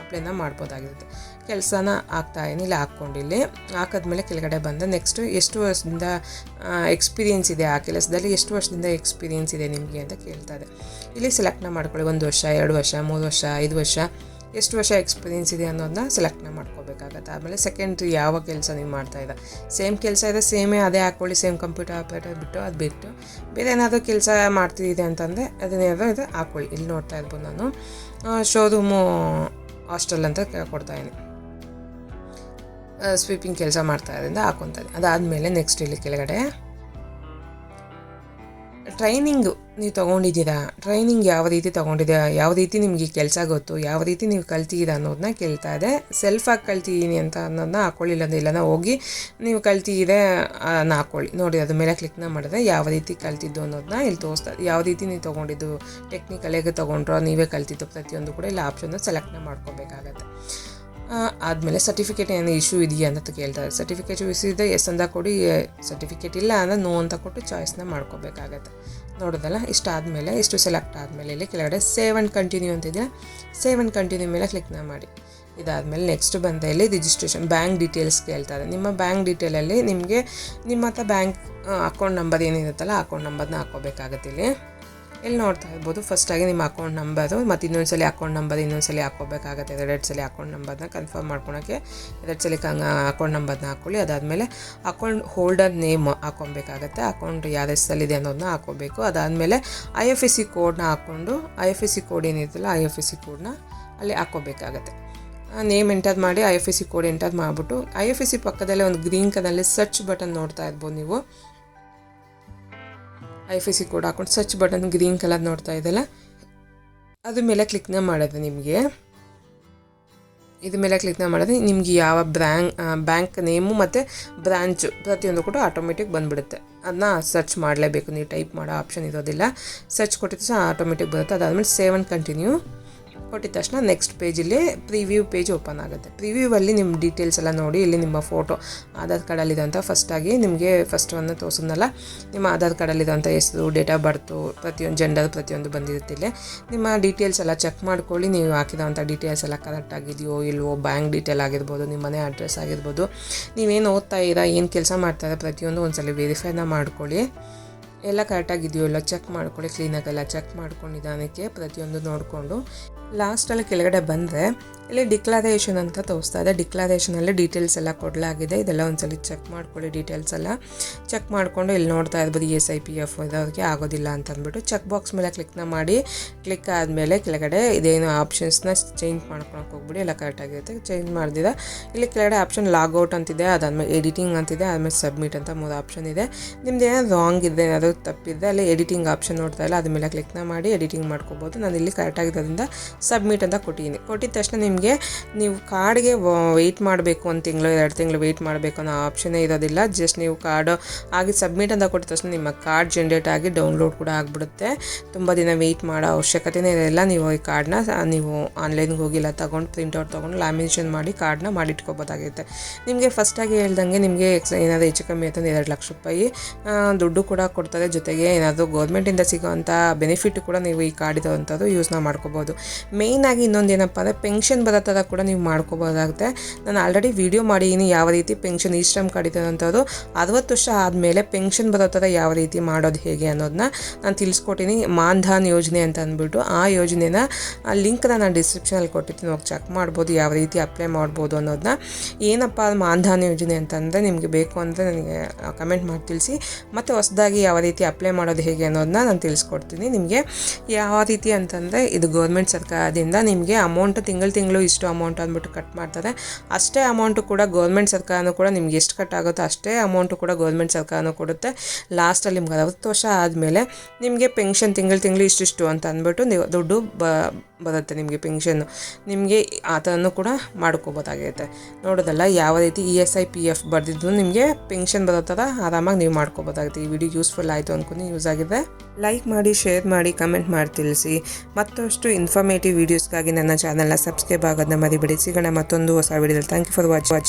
ಅಪ್ಲೈನ ಮಾಡ್ಬೋದಾಗಿರುತ್ತೆ. ಕೆಲಸನ ಹಾಕ್ತಾಯಿದ್ದೀನಿ ಇಲ್ಲಿ ಹಾಕ್ಕೊಂಡಿಲ್ಲಿ ಹಾಕಿದ್ಮೇಲೆ ಕೆಳಗಡೆ ಬಂದು ನೆಕ್ಸ್ಟು ಎಷ್ಟು ವರ್ಷದಿಂದ ಎಕ್ಸ್ಪೀರಿಯೆನ್ಸ್ ಇದೆ ಆ ಕೆಲಸದಲ್ಲಿ? ಎಷ್ಟು ವರ್ಷದಿಂದ ಎಕ್ಸ್ಪೀರಿಯೆನ್ಸ್ ಇದೆ ನಿಮಗೆ ಅಂತ ಕೇಳ್ತಾರೆ. ಇಲ್ಲಿ ಸೆಲೆಕ್ಟ್ನ ಮಾಡ್ಕೊಳ್ಳಿ. ಒಂದು ವರ್ಷ, ಎರಡು ವರ್ಷ, ಮೂರು ವರ್ಷ, ಐದು ವರ್ಷ. ಎಷ್ಟು ವರ್ಷ ಎಕ್ಸ್ಪೀರಿಯೆನ್ಸ್ ಇದೆ ಅನ್ನೋದನ್ನ ಸೆಲೆಕ್ಟ್ ಮಾಡ್ಕೋಬೇಕಾಗತ್ತೆ. ಆಮೇಲೆ ಸೆಕೆಂಡ್ ಯಾವ ಕೆಲಸ ನೀವು ಮಾಡ್ತಾ ಇದ್ದ ಸೇಮ್ ಕೆಲಸ ಇದೆ ಸೇಮೇ ಅದೇ ಹಾಕ್ಕೊಳ್ಳಿ ಸೇಮ್ ಕಂಪ್ಯೂಟರ್ ಆಪ್ರೇಟರ್ ಬಿಟ್ಟು ಅದು ಬಿಟ್ಟು ಬೇರೆ ಏನಾದರೂ ಕೆಲಸ ಮಾಡ್ತಿದ್ದೆ ಅಂತಂದರೆ ಅದನ್ನೇನಾದರೂ ಇದು ಹಾಕ್ಕೊಳ್ಳಿ ಇಲ್ಲಿ ನೋಡ್ತಾ ಇರ್ಬೋದು ನಾನು. ಶೋರೂಮು ಹಾಸ್ಟೆಲ್ ಅಂತ ಕೊಡ್ತಾ ಇದ್ದೀನಿ. ಸ್ವೀಪಿಂಗ್ ಕೆಲಸ ಮಾಡ್ತಾ ಇದ್ದರಿಂದ ಹಾಕೊತಾ ಇದ್ದೀನಿ. ಅದಾದಮೇಲೆ ನೆಕ್ಸ್ಟ್ ಇಲ್ಲಿ ಕೆಳಗಡೆ ಟ್ರೈನಿಂಗು ನೀವು ತೊಗೊಂಡಿದ್ದೀರಾ? ಟ್ರೈನಿಂಗ್ ಯಾವ ರೀತಿ ತೊಗೊಂಡಿದ್ದೀರಾ? ಯಾವ ರೀತಿ ನಿಮಗೆ ಕೆಲಸ ಗೊತ್ತು? ಯಾವ ರೀತಿ ನೀವು ಕಲ್ತಿದ್ದೀರಾ ಅನ್ನೋದನ್ನ ಕೇಳ್ತಾ ಇದೆ. ಸೆಲ್ಫಾಗಿ ಕಲ್ತಿದ್ದೀನಿ ಅಂತ ಅನ್ನೋದನ್ನ ಹಾಕೊಳ್ಳಿಲ್ಲ ಇಲ್ಲ ಇಲ್ಲನ ಹೋಗಿ ನೀವು ಕಲ್ತಿದ್ದೀರಾ ಅದನ್ನ ಹಾಕೊಳ್ಳಿ. ನೋಡಿ, ಅದ್ರ ಮೇಲೆ ಕ್ಲಿಕ್ನ ಮಾಡಿದ್ರೆ ಯಾವ ರೀತಿ ಕಲ್ತಿದ್ದು ಅನ್ನೋದನ್ನ ಇಲ್ಲಿ ತೋರಿಸ್ತಾ ಯಾವ ರೀತಿ ನೀವು ತೊಗೊಂಡಿದ್ದು? ಟೆಕ್ನಿಕಲ್ ಹೇಗೆ ತೊಗೊಂಡ್ರೋ, ನೀವೇ ಕಲ್ತಿದ್ದು ಪ್ರತಿಯೊಂದು ಕೂಡ ಇಲ್ಲಿ ಆಪ್ಷನ್ನ ಸೆಲೆಕ್ಟ್ನ ಮಾಡ್ಕೋಬೇಕಾಗತ್ತೆ. ಆದಮೇಲೆ ಸರ್ಟಿಫಿಕೇಟ್ ಏನು ಇಶ್ಯೂ ಇದೆಯಾ ಅಂತ ಕೇಳ್ತಾರೆ. ಸರ್ಟಿಫಿಕೇಟ್ ಇಶ್ಯೂ ಇದೆ, ಎಸ್ ಅಂತ ಕೊಡಿ ಸರ್ಟಿಫಿಕೇಟ್ ಇಲ್ಲ ಅಂದರೆ ನೋ ಅಂತ ಕೊಟ್ಟು ಚಾಯ್ಸ್ನ ಮಾಡ್ಕೋಬೇಕಾಗತ್ತೆ. ನೋಡೋದಲ್ಲ, ಇಷ್ಟು ಆದಮೇಲೆ, ಇಷ್ಟು ಸೆಲೆಕ್ಟ್ ಆದಮೇಲೆ ಇಲ್ಲಿ ಕೆಳಗಡೆ ಸೇವ್ ಆ್ಯಂಡ್ ಕಂಟಿನ್ಯೂ ಅಂತಿದೆ ಸೇವ್ ಆ್ಯಂಡ್ ಕಂಟಿನ್ಯೂ ಮೇಲೆ ಕ್ಲಿಕ್ನ ಮಾಡಿ. ಇದಾದಮೇಲೆ ನೆಕ್ಸ್ಟ್ ಬಂದ ಇಲ್ಲಿ ರಿಜಿಸ್ಟ್ರೇಷನ್ ಬ್ಯಾಂಕ್ ಡೀಟೇಲ್ಸ್ ಕೇಳ್ತಾರೆ. ನಿಮ್ಮ ಬ್ಯಾಂಕ್ ಡೀಟೇಲಲ್ಲಿ ನಿಮಗೆ ನಿಮ್ಮ ಹತ್ರ ಬ್ಯಾಂಕ್ ಅಕೌಂಟ್ ನಂಬರ್ ಏನಿರುತ್ತಲ್ಲ ಅಕೌಂಟ್ ನಂಬರ್ನ ಹಾಕ್ಕೋಬೇಕಾಗತ್ತೆ ಇಲ್ಲಿ. ಇಲ್ಲಿ ನೋಡ್ತಾ ಇರ್ಬೋದು. ಫಸ್ಟಾಗಿ ನಿಮ್ಮ ಅಕೌಂಟ್ ನಂಬರು ಮತ್ತು ಇನ್ನೊಂದ್ಸಲಿ ಅಕೌಂಟ್ ನಂಬರ್ ಇನ್ನೊಂದ್ಸಲಿ ಹಾಕ್ಕೋಬೇಕಾಗತ್ತೆ. ಎರಡೆರಡು ಸಲ ಅಕೌಂಟ್ ನಂಬರ್ನ ಕನ್ಫರ್ಮ್ ಮಾಡ್ಕೊಳೋಕ್ಕೆ ಎರಡು ಸಲ ಅಕೌಂಟ್ ನಂಬರ್ನ ಹಾಕ್ಕೊಳ್ಳಿ ಅದಾದಮೇಲೆ ಅಕೌಂಟ್ ಹೋಲ್ಡರ್ ನೇಮ್ ಹಾಕ್ಕೊಬೇಕಾಗತ್ತೆ. ಅಕೌಂಟ್ ಯಾರ ಹೆಸರಲ್ಲಿದೆ ಅನ್ನೋದನ್ನ ಹಾಕ್ಕೋಬೇಕು. ಅದಾದಮೇಲೆ ಐ ಎಫ್ ಎಸ್ ಸಿ ಕೋಡ್ನ ಹಾಕ್ಕೊಂಡು I F S C code ಏನಿರುತ್ತಲ್ಲ I F S C ಕೋಡ್ನ ಅಲ್ಲಿ ಹಾಕ್ಕೋಬೇಕಾಗತ್ತೆ. ನೇಮ್ ಎಂಟರ್ ಮಾಡಿ I F S C code enter ಮಾಡಿಬಿಟ್ಟು ಐ ಎಫ್ ಎಸ್ ಸಿ ಪಕ್ಕದಲ್ಲೇ ಒಂದು ಗ್ರೀನ್ ಕಲರಲ್ಲಿ ಸರ್ಚ್ ಬಟನ್ ನೋಡ್ತಾ ಇರ್ಬೋದು ನೀವು. ಐ ಸಿ ಕೋಡ್ ಹಾಕೊಂಡು ಸರ್ಚ್ ಬಟನ್ ಗ್ರೀನ್ ಕಲರ್ ನೋಡ್ತಾ ಇದೆಯಲ್ಲ? ಅದ್ರ ಮೇಲೆ ಕ್ಲಿಕ್ನ ಮಾಡೋದು ನಿಮಗೆ. ಇದ್ರ ಮೇಲೆ ಕ್ಲಿಕ್ನ ಮಾಡಿದ್ರೆ ನಿಮ್ಗೆ ಯಾವ ಬ್ರ್ಯಾಂಕ್ ಬ್ಯಾಂಕ್ ನೇಮು ಮತ್ತು ಬ್ರಾಂಚು ಪ್ರತಿಯೊಂದು ಕೂಡ ಆಟೋಮೆಟಿಕ್ ಬಂದುಬಿಡುತ್ತೆ. ಅದನ್ನ ಸರ್ಚ್ ಮಾಡಲೇಬೇಕು. ನೀವು ಟೈಪ್ ಮಾಡೋ ಆಪ್ಷನ್ ಇರೋದಿಲ್ಲ. ಸರ್ಚ್ ಕೊಟ್ಟಿದ್ದು ಸಹ ಆಟೋಮೆಟಿಕ್ ಬರುತ್ತೆ. ಅದಾದಮೇಲೆ ಸೇವ್ ಆ್ಯಂಡ್ ಕಂಟಿನ್ಯೂ ಕೊಟ್ಟಿದ ತಕ್ಷಣ ನೆಕ್ಸ್ಟ್ ಪೇಜಲ್ಲಿ ಪ್ರಿವ್ಯೂ ಪೇಜ್ ಓಪನ್ ಆಗುತ್ತೆ. ಪ್ರಿವ್ಯೂವಲ್ಲಿ ನಿಮ್ಮ ಡೀಟೇಲ್ಸ್ ಎಲ್ಲ ನೋಡಿ, ಇಲ್ಲಿ ನಿಮ್ಮ ಫೋಟೋ ಆಧಾರ್ ಕಾರ್ಡಲ್ಲಿರೋಂಥ ಫಸ್ಟಾಗಿ ನಿಮಗೆ ಫಸ್ಟ್ ಒಂದು ನಿಮ್ಮ ಆಧಾರ್ ಕಾರ್ಡಲ್ಲಿರೋಂಥ ಹೆಸರು ಡೇಟ್ ಆಫ್ ಬರ್ತು ಪ್ರತಿಯೊಂದು ಜೆಂಡರ್ ಪ್ರತಿಯೊಂದು ಬಂದಿರುತ್ತೆ ಇಲ್ಲಿ. ನಿಮ್ಮ ಡೀಟೇಲ್ಸ್ ಎಲ್ಲ ಚೆಕ್ ಮಾಡ್ಕೊಳ್ಳಿ, ನೀವು ಹಾಕಿದಂಥ ಡೀಟೇಲ್ಸ್ ಎಲ್ಲ ಕರೆಕ್ಟ್ ಆಗಿದೆಯೋ ಇಲ್ವೋ ಬ್ಯಾಂಕ್ ಡೀಟೇಲ್ ಆಗಿರ್ಬೋದು, ನಿಮ್ಮ ಮನೆ ಅಡ್ರೆಸ್ ಆಗಿರ್ಬೋದು, ನೀವೇನು ಓದ್ತಾ ಇದ್ದೀರಾ, ಏನು ಕೆಲಸ ಮಾಡ್ತಾರೆ ಪ್ರತಿಯೊಂದು ಒಂದ್ಸಲ ವೆರಿಫೈನ ಮಾಡ್ಕೊಳ್ಳಿ. ಎಲ್ಲ ಕರೆಕ್ಟಾಗಿದೆಯೋ ಎಲ್ಲ ಚೆಕ್ ಮಾಡ್ಕೊಳ್ಳಿ ಕ್ಲೀನಾಗೆಲ್ಲ ಚೆಕ್ ಮಾಡ್ಕೊಂಡು ನಿಧಾನಕ್ಕೆ ಪ್ರತಿಯೊಂದು ನೋಡಿಕೊಂಡು. ಲಾಸ್ಟಲ್ಲಿ ಕೆಳಗಡೆ ಬಂದರೆ, ಇಲ್ಲಿ ಡಿಕ್ಲರೇಷನ್ ಅಂತ ತೋರಿಸ್ತಾ ಇದೆ. ಡಿಕ್ಲರೇಷನಲ್ಲಿ ಡೀಟೇಲ್ಸ್ ಎಲ್ಲ ಕೊಡಲಾಗಿದೆ. ಇದೆಲ್ಲ ಒಂದ್ಸಲ ಚೆಕ್ ಮಾಡ್ಕೊಳ್ಳಿ ಡೀಟೇಲ್ಸ್ ಎಲ್ಲ. ಚೆಕ್ ಮಾಡಿಕೊಂಡು ಇಲ್ಲಿ ನೋಡ್ತಾ ಇರ್ಬೋದು ಎಸ್ ಐ ಪಿ ಎಫ್ ಇರೋರಿಗೆ ಆಗೋದಿಲ್ಲ ಅಂತ ಅಂದ್ಬಿಟ್ಟು ಚೆಕ್ ಬಾಕ್ಸ್ ಮೇಲೆ ಕ್ಲಿಕ್ನ ಮಾಡಿ ಕ್ಲಿಕ್ ಆದಮೇಲೆ ಕೆಳಗಡೆ ಇದೇನು ಆಪ್ಷನ್ಸ್ನ ಚೇಂಜ್ ಮಾಡ್ಕೊಳಕ್ಕೆ ಹೋಗ್ಬಿಡಿ, ಎಲ್ಲ ಕರೆಕ್ಟಾಗಿರುತ್ತೆ ಚೇಂಜ್ ಮಾಡಿದಿರ ಇಲ್ಲಿ ಕೆಳಗಡೆ ಆಪ್ಷನ್ ಲಾಗೌಟ್ ಅಂತಿದೆ. ಅದಾದಮೇಲೆ ಎಡಿಟಿಂಗ್ ಅಂತಿದೆ. ಆದಮೇಲೆ ಸಬ್ಮಿಟ್ ಅಂತ ಮೂರು ಆಪ್ಷನ್ ಇದೆ. ನಿಮ್ದು ಏನಾದ್ರು ರಾಂಗ್ ಇದೆ, ಏನಾದರೂ ತಪ್ಪಿದ್ರೆ ಅಲ್ಲಿ ಎಡಿಟಿಂಗ್ ಆಪ್ಷನ್ ನೋಡ್ತಾ ಇಲ್ಲ ಅದ್ರ ಮೇಲೆ ಕ್ಲಿಕ್ನ ಮಾಡಿ ಎಡಿಟಿಂಗ್ ಮಾಡ್ಕೋಬೋದು. ನಾನು ಇಲ್ಲಿ ಕರೆಕ್ಟಾಗಿರೋದ್ರಿಂದ ಸಬ್ಮಿಟ್ ಅಂತ ಕೊಟ್ಟಿದ್ದೀನಿ. ಕೊಟ್ಟಿದ ತಕ್ಷಣ ನಿಮಗೆ ನೀವು ಕಾರ್ಡ್ಗೆ ವೆಯ್ಟ್ ಮಾಡಬೇಕು ಒಂದು ತಿಂಗಳು, ಎರಡು ತಿಂಗಳು ವೆಯ್ಟ್ ಮಾಡಬೇಕು ಅನ್ನೋ ಆಪ್ಷನ್ನೇ ಇರೋದಿಲ್ಲ. ಜಸ್ಟ್ ನೀವು ಕಾರ್ಡ್ ಆಗಿ ಸಬ್ಮಿಟ್ ಅಂತ ಕೊಟ್ಟಿದ ತಕ್ಷಣ ನಿಮ್ಮ ಕಾರ್ಡ್ ಜನ್ರೇಟ್ ಆಗಿ ಡೌನ್ಲೋಡ್ ಕೂಡ ಆಗಿಬಿಡುತ್ತೆ. ತುಂಬ ದಿನ ವೆಯ್ಟ್ ಮಾಡೋ ಅವಶ್ಯಕತೆನೇ ಇರೋಲ್ಲ ನೀವು ಈ ಕಾರ್ಡ್ನ ನೀವು ಆನ್ಲೈನ್ಗೆ ಹೋಗಿಲ್ಲ ತಗೊಂಡು ಪ್ರಿಂಟ್ಔಟ್ ತೊಗೊಂಡು ಲ್ಯಾಮಿನೇಷನ್ ಮಾಡಿ ಕಾರ್ಡ್ನ ಮಾಡಿಟ್ಕೋಬೋದಾಗಿರುತ್ತೆ ನಿಮಗೆ ಫಸ್ಟಾಗಿ ಹೇಳ್ದಂಗೆ ನಿಮಗೆ ಎಕ್ಸ್ ಏನಾದರೂ ಹೆಚ್ಚು ಕಮ್ಮಿ ಆಯ್ತಂದ್ರೆ ಎರಡು ಲಕ್ಷ ರೂಪಾಯಿ ದುಡ್ಡು ಕೂಡ ಕೊಡ್ತಾರೆ. ಜೊತೆಗೆ ಏನಾದರೂ ಗೌರ್ಮೆಂಟಿಂದ ಸಿಗೋವಂಥ ಬೆನಿಫಿಟ್ ಕೂಡ ನೀವು ಈ ಕಾರ್ಡ್ ಇರೋವಂಥದ್ದು ಯೂಸ್ನ ಮಾಡ್ಕೋಬೋದು. ಮೇಯ್ನಾಗಿ ಇನ್ನೊಂದು ಏನಪ್ಪ ಅಂದರೆ ಪೆನ್ಷನ್ ಬರೋ ಕೂಡ ನೀವು ಮಾಡ್ಕೋಬೋದಾಗುತ್ತೆ. ನಾನು ಆಲ್ರೆಡಿ ವಿಡಿಯೋ ಮಾಡಿದ್ದೀನಿ ಯಾವ ರೀತಿ ಪೆನ್ಷನ್ ಈ ಶ್ರಮ್ ಕಾರ್ಡ್ ಇರೋವಂಥದ್ದು ಅರವತ್ತು ವರ್ಷ ಆದಮೇಲೆ ಪೆನ್ಷನ್ ಬರೋ ಥರ ಯಾವ ರೀತಿ ಮಾಡೋದು ಹೇಗೆ ಅನ್ನೋದನ್ನ ನಾನು ತಿಳಿಸ್ಕೊಟ್ಟಿನಿ. ಮಾನ್ಧನ್ ಯೋಜನೆ ಅಂತ ಅಂದ್ಬಿಟ್ಟು ಆ ಯೋಜನೆನ ಲಿಂಕ್ನ ನಾನು ಡಿಸ್ಕ್ರಿಪ್ಷನಲ್ಲಿ ಕೊಟ್ಟಿರ್ತೀನಿ. ಹೋಗಿ ಚೆಕ್ ಮಾಡ್ಬೋದು, ಯಾವ ರೀತಿ ಅಪ್ಲೈ ಮಾಡ್ಬೋದು ಅನ್ನೋದನ್ನ ಏನಪ್ಪ ಮಾನ್ಧನ್ ಯೋಜನೆ ಅಂತಂದರೆ ನಿಮಗೆ ಬೇಕು ಅಂದರೆ ನನಗೆ ಕಮೆಂಟ್ ಮಾಡಿ ತಿಳಿಸಿ. ಮತ್ತು ಹೊಸದಾಗಿ ಯಾವ ರೀತಿ ಅಪ್ಲೈ ಮಾಡೋದು ಹೇಗೆ ಅನ್ನೋದನ್ನ ನಾನು ತಿಳಿಸ್ಕೊಡ್ತೀನಿ ನಿಮಗೆ. ಯಾವ ರೀತಿ ಅಂತಂದರೆ ಇದು ಗೌರ್ಮೆಂಟ್ ಸರ್ಕಾರದಿಂದ ನಿಮಗೆ ಅಮೌಂಟ್ ತಿಂಗಳು ತಿಂಗಳು ಇಷ್ಟು ಅಮೌಂಟ್ ಅಂದ್ಬಿಟ್ಟು ಕಟ್ ಮಾಡ್ತಾರೆ. ಅಷ್ಟೇ ಅಮೌಂಟು ಕೂಡ ಗೌರ್ಮೆಂಟ್ ಸರ್ಕಾರನೂ ಕೂಡ ನಿಮ್ಗೆ ಎಷ್ಟು ಕಟ್ ಆಗುತ್ತೋ ಅಷ್ಟೇ ಅಮೌಂಟು ಕೂಡ ಗೌರ್ಮೆಂಟ್ ಸರ್ಕಾರನೂ ಕೊಡುತ್ತೆ. ಲಾಸ್ಟಲ್ಲಿ ನಿಮ್ಗೆ ಅರವತ್ತು ವರ್ಷ ಆದಮೇಲೆ ನಿಮಗೆ ಪೆನ್ಷನ್ ತಿಂಗಳು ತಿಂಗಳು ಇಷ್ಟಿಷ್ಟು ಅಂತ ಅಂದ್ಬಿಟ್ಟು ನೀವು ದುಡ್ಡು ಬ ಬರುತ್ತೆ ನಿಮಗೆ ಪೆನ್ಷನ್ನು ನಿಮಗೆ ಆ ಥರನೂ ಕೂಡ ಮಾಡ್ಕೋಬೋದಾಗಿರುತ್ತೆ. ನೋಡೋದಲ್ಲ, ಯಾವ ರೀತಿ E S I, P F ಬರೆದಿದ್ದು ನಿಮಗೆ ಪೆನ್ಷನ್ ಬರೋ ಥರ ಆರಾಮಾಗಿ ನೀವು ಮಾಡ್ಕೋಬೋದಾಗುತ್ತೆ. ಈ ವಿಡಿಯೋ ಯೂಸ್ಫುಲ್ ಆಯಿತು ಅಂದ್ಕೊಂಡು ಯೂಸ್ ಆಗಿದೆ ಲೈಕ್ ಮಾಡಿ, ಶೇರ್ ಮಾಡಿ, ಕಮೆಂಟ್ ಮಾಡಿ ತಿಳಿಸಿ. ಮತ್ತಷ್ಟು ಇನ್ಫಾರ್ಮೇಟಿವ್ ವೀಡಿಯೋಸ್ಗಾಗಿ ನನ್ನ ಚಾನಲ್ನ ಸಬ್ಸ್ಕ್ರೈಬ್ ಆಗೋದನ್ನ ಮರಿಬೇಡಿ. ಸಿಗೋಣ ಮತ್ತೊಂದು ಹೊಸ ವಿಡಿಯೋದಲ್ಲಿ. Thank you for watch watch